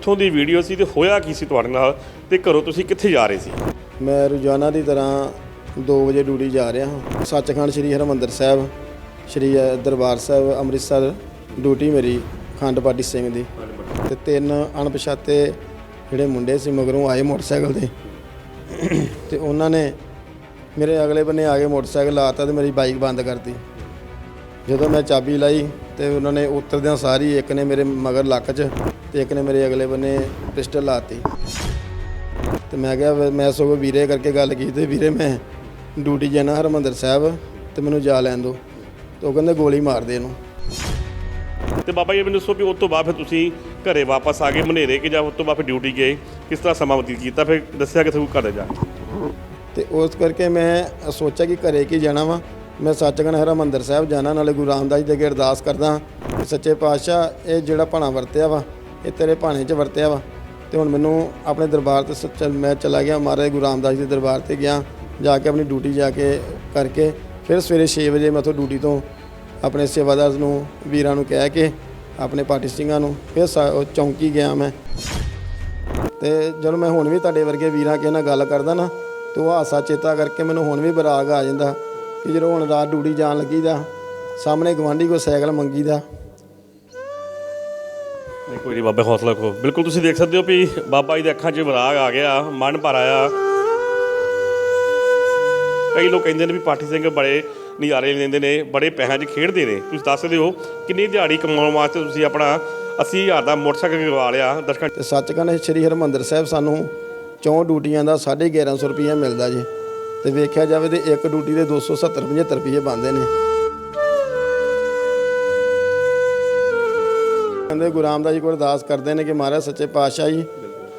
ਕਿੱਥੋਂ ਦੀ ਵੀਡੀਓ ਸੀ ਤੇ ਹੋਇਆ ਕੀ ਸੀ ਤੁਹਾਡੇ ਨਾਲ ਤੇ ਘਰੋਂ ਤੁਸੀਂ ਕਿੱਥੇ ਜਾ ਰਹੇ ਸੀ? ਮੈਂ ਰੋਜ਼ਾਨਾ ਦੀ ਤਰ੍ਹਾਂ 2 ਵਜੇ ਡਿਊਟੀ ਜਾ ਰਿਹਾ ਹਾਂ। ਸੱਚਖੰਡ ਸ੍ਰੀ ਹਰਿਮੰਦਰ ਸਾਹਿਬ, ਸ੍ਰੀ ਦਰਬਾਰ ਸਾਹਿਬ, ਅੰਮ੍ਰਿਤਸਰ, ਡਿਊਟੀ ਮੇਰੀ ਖੰਡ ਪਾਟੀ ਸਿੰਘ ਦੀ। ਤੇ ਤਿੰਨ ਅਣਪਛਾਤੇ ਜਿਹੜੇ ਮੁੰਡੇ ਸੀ ਮਗਰੋਂ ਆਏ ਮੋਟਰਸਾਈਕਲ ਤੇ। ਤੇ ਉਹਨਾਂ ਨੇ ਮੇਰੇ ਅਗਲੇ ਬੰਨੇ ਆ ਕੇ ਮੋਟਰਸਾਈਕਲ ਲਾਤਾ ਤੇ ਮੇਰੀ ਬਾਈਕ ਬੰਦ ਕਰਤੀ। ਜਦੋਂ ਮੈਂ ਚਾਬੀ ਲਾਈ ਤੇ ਉਹਨਾਂ ਨੇ ਉਤਰਦਿਆਂ ਸਾਰੀ ਇੱਕ ਨੇ ਮੇਰੇ ਮਗਰ ਲੱਕ 'ਚ ਤੇ ਇੱਕ ਨੇ ਮੇਰੇ ਅਗਲੇ ਬੰਨੇ ਪਿਸਟਲ ਲਾਤੀ। ਤੇ ਮੈਂ ਕਿਹਾ ਵੀ ਮੈਂ ਸਗੋਂ ਵੀਰੇ ਕਰਕੇ ਗੱਲ ਕੀਤੀ ਵੀਰੇ ਮੈਂ ਡਿਊਟੀ ਜਾਣਾ ਹਰਮੰਦਰ ਸਾਹਿਬ ਤੇ ਮੈਨੂੰ ਜਾ ਲੈਣ ਦਿਓ। ਤੇ ਉਹ ਕਹਿੰਦੇ ਗੋਲੀ ਮਾਰ ਦੇ ਇਹਨੂੰ। ਤੇ ਬਾਬਾ ਜੀ ਮੈਨੂੰ ਦੱਸੋ ਵੀ ਉਸ ਤੋਂ ਬਾਅਦ ਫਿਰ ਤੁਸੀਂ ਘਰੇ ਵਾਪਸ ਆ ਗਏ ਮਨੇਰੇ ਕਿ ਜਾਂ ਉਸ ਤੋਂ ਬਾਅਦ ਫਿਰ ਡਿਊਟੀ ਗਏ? ਕਿਸ ਤਰ੍ਹਾਂ ਸਮਾਂ ਬਤੀਤ ਕੀਤਾ? ਫਿਰ ਦੱਸਿਆ ਕਿ ਤੁਹਾਨੂੰ ਘਰੇ ਜਾ ਕੇ। ਤੇ ਉਸ ਕਰਕੇ ਮੈਂ ਸੋਚਿਆ ਕਿ ਘਰੇ ਕੀ ਜਾਣਾ ਵਾ। ਮੈਂ ਸੱਚਖੰਡ ਹਰਮੰਦਰ ਸਾਹਿਬ ਜਾਣਾ ਨਾਲੇ ਗੁਰੂ ਰਾਮਦਾਸ ਜੀ ਦੇ ਅੱਗੇ ਅਰਦਾਸ ਕਰਦਾ। ਕਿ ਸੱਚੇ ਪਾਤਸ਼ਾਹ ਇਹ ਜਿਹੜਾ ਭਾਣਾ ਵਰਤਿਆ ਵਾ ਇਹ ਤੇਰੇ ਭਾਣੇ 'ਚ ਵਰਤਿਆ ਵਾ। ਤੇ ਹੁਣ ਮੈਨੂੰ ਆਪਣੇ ਦਰਬਾਰ ਤੇ ਸੱਚ ਮੈਂ ਚਲਾ ਗਿਆ, ਮਹਾਰਾਜ ਗੁਰੂ ਰਾਮਦਾਸ ਜੀ ਦੇ ਦਰਬਾਰ ਤੇ ਗਿਆ, ਜਾ ਕੇ ਆਪਣੀ ਡਿਊਟੀ ਜਾ ਕੇ ਕਰਕੇ ਫਿਰ ਸਵੇਰੇ 6 ਵਜੇ ਮੈਂ ਉੱਥੋਂ ਡਿਊਟੀ ਤੋਂ ਆਪਣੇ ਸੇਵਾਦਾਰ ਨੂੰ, ਵੀਰਾਂ ਨੂੰ ਕਹਿ ਕੇ ਆਪਣੇ ਪਾਰਟੀ ਸਿੰਘਾਂ ਨੂੰ ਫਿਰ ਸਾ- ਚੌਂਕੀ ਗਿਆ ਮੈਂ। ਤੇ ਜਦੋਂ ਮੈਂ ਹੁਣ ਵੀ ਤੁਹਾਡੇ ਵਰਗੇ ਵੀਰਾਂ ਕੇ ਨਾਲ ਗੱਲ ਕਰਦਾ ਨਾ, ਤੇ ਉਹ ਹਾਸਾ ਚੇਤਾ ਕਰਕੇ ਮੈਨੂੰ ਹੁਣ ਵੀ ਬਰਾਗ ਆ ਜਾਂਦਾ ਕਿ ਜਦੋਂ ਹੁਣ ਰਾਤ ਡਿਊਟੀ ਜਾਣ ਲੱਗੀ ਦਾ ਸਾਹਮਣੇ ਗਵਾਂਢੀ ਕੋ ਸਾਈਕਲ ਮੰਗੀ ਦਾ ਨਹੀਂ, ਕੋਈ ਨਹੀਂ ਬਾਬੇ, ਹੌਸਲਾ ਰੱਖੋ। ਬਿਲਕੁਲ ਤੁਸੀਂ ਦੇਖ ਸਕਦੇ ਹੋ ਵੀ ਬਾਬਾ ਜੀ ਦੇ ਅੱਖਾਂ 'ਚ ਵਿਰਾਗ ਆ ਗਿਆ, ਮਨ ਭਰ ਆਇਆ। ਕਈ ਲੋਕ ਕਹਿੰਦੇ ਨੇ ਵੀ ਪਾਠੀ ਸਿੰਘ ਬੜੇ ਨਜ਼ਾਰੇ ਲੈਂਦੇ ਨੇ, ਬੜੇ ਪੈਸਿਆਂ 'ਚ ਖੇਡਦੇ ਨੇ। ਤੁਸੀਂ ਦੱਸ ਦਿਓ ਕਿੰਨੀ ਦਿਹਾੜੀ ਕਮਾਉਣ ਵਾਸਤੇ ਤੁਸੀਂ ਆਪਣਾ 80000 ਦਾ ਮੋਟਰਸਾਈਕਲ ਗਵਾ ਲਿਆ, ਦਰਸ਼ਕਾਂ ਤੇ ਸੱਚਖੰਡ ਸ੍ਰੀ ਹਰਿਮੰਦਰ ਸਾਹਿਬ ਸਾਨੂੰ ਚੌਂ ਡਿਊਟੀਆਂ ਦਾ 1150 ਰੁਪਈਆ ਮਿਲਦਾ ਜੀ। ਤੇ ਵੇਖਿਆ ਜਾਵੇ ਤੇ ਇੱਕ ਡਿਊਟੀ ਦੇ 270 75 ਰੁਪਈਏ ਬਣਦੇ ਨੇ। ਕਹਿੰਦੇ ਗੁਰੂ ਰਾਮਦਾਸ ਜੀ ਕੋਲ ਅਰਦਾਸ ਕਰਦੇ ਨੇ ਕਿ ਮਹਾਰਾਜ ਸੱਚੇ ਪਾਤਸ਼ਾਹ ਜੀ,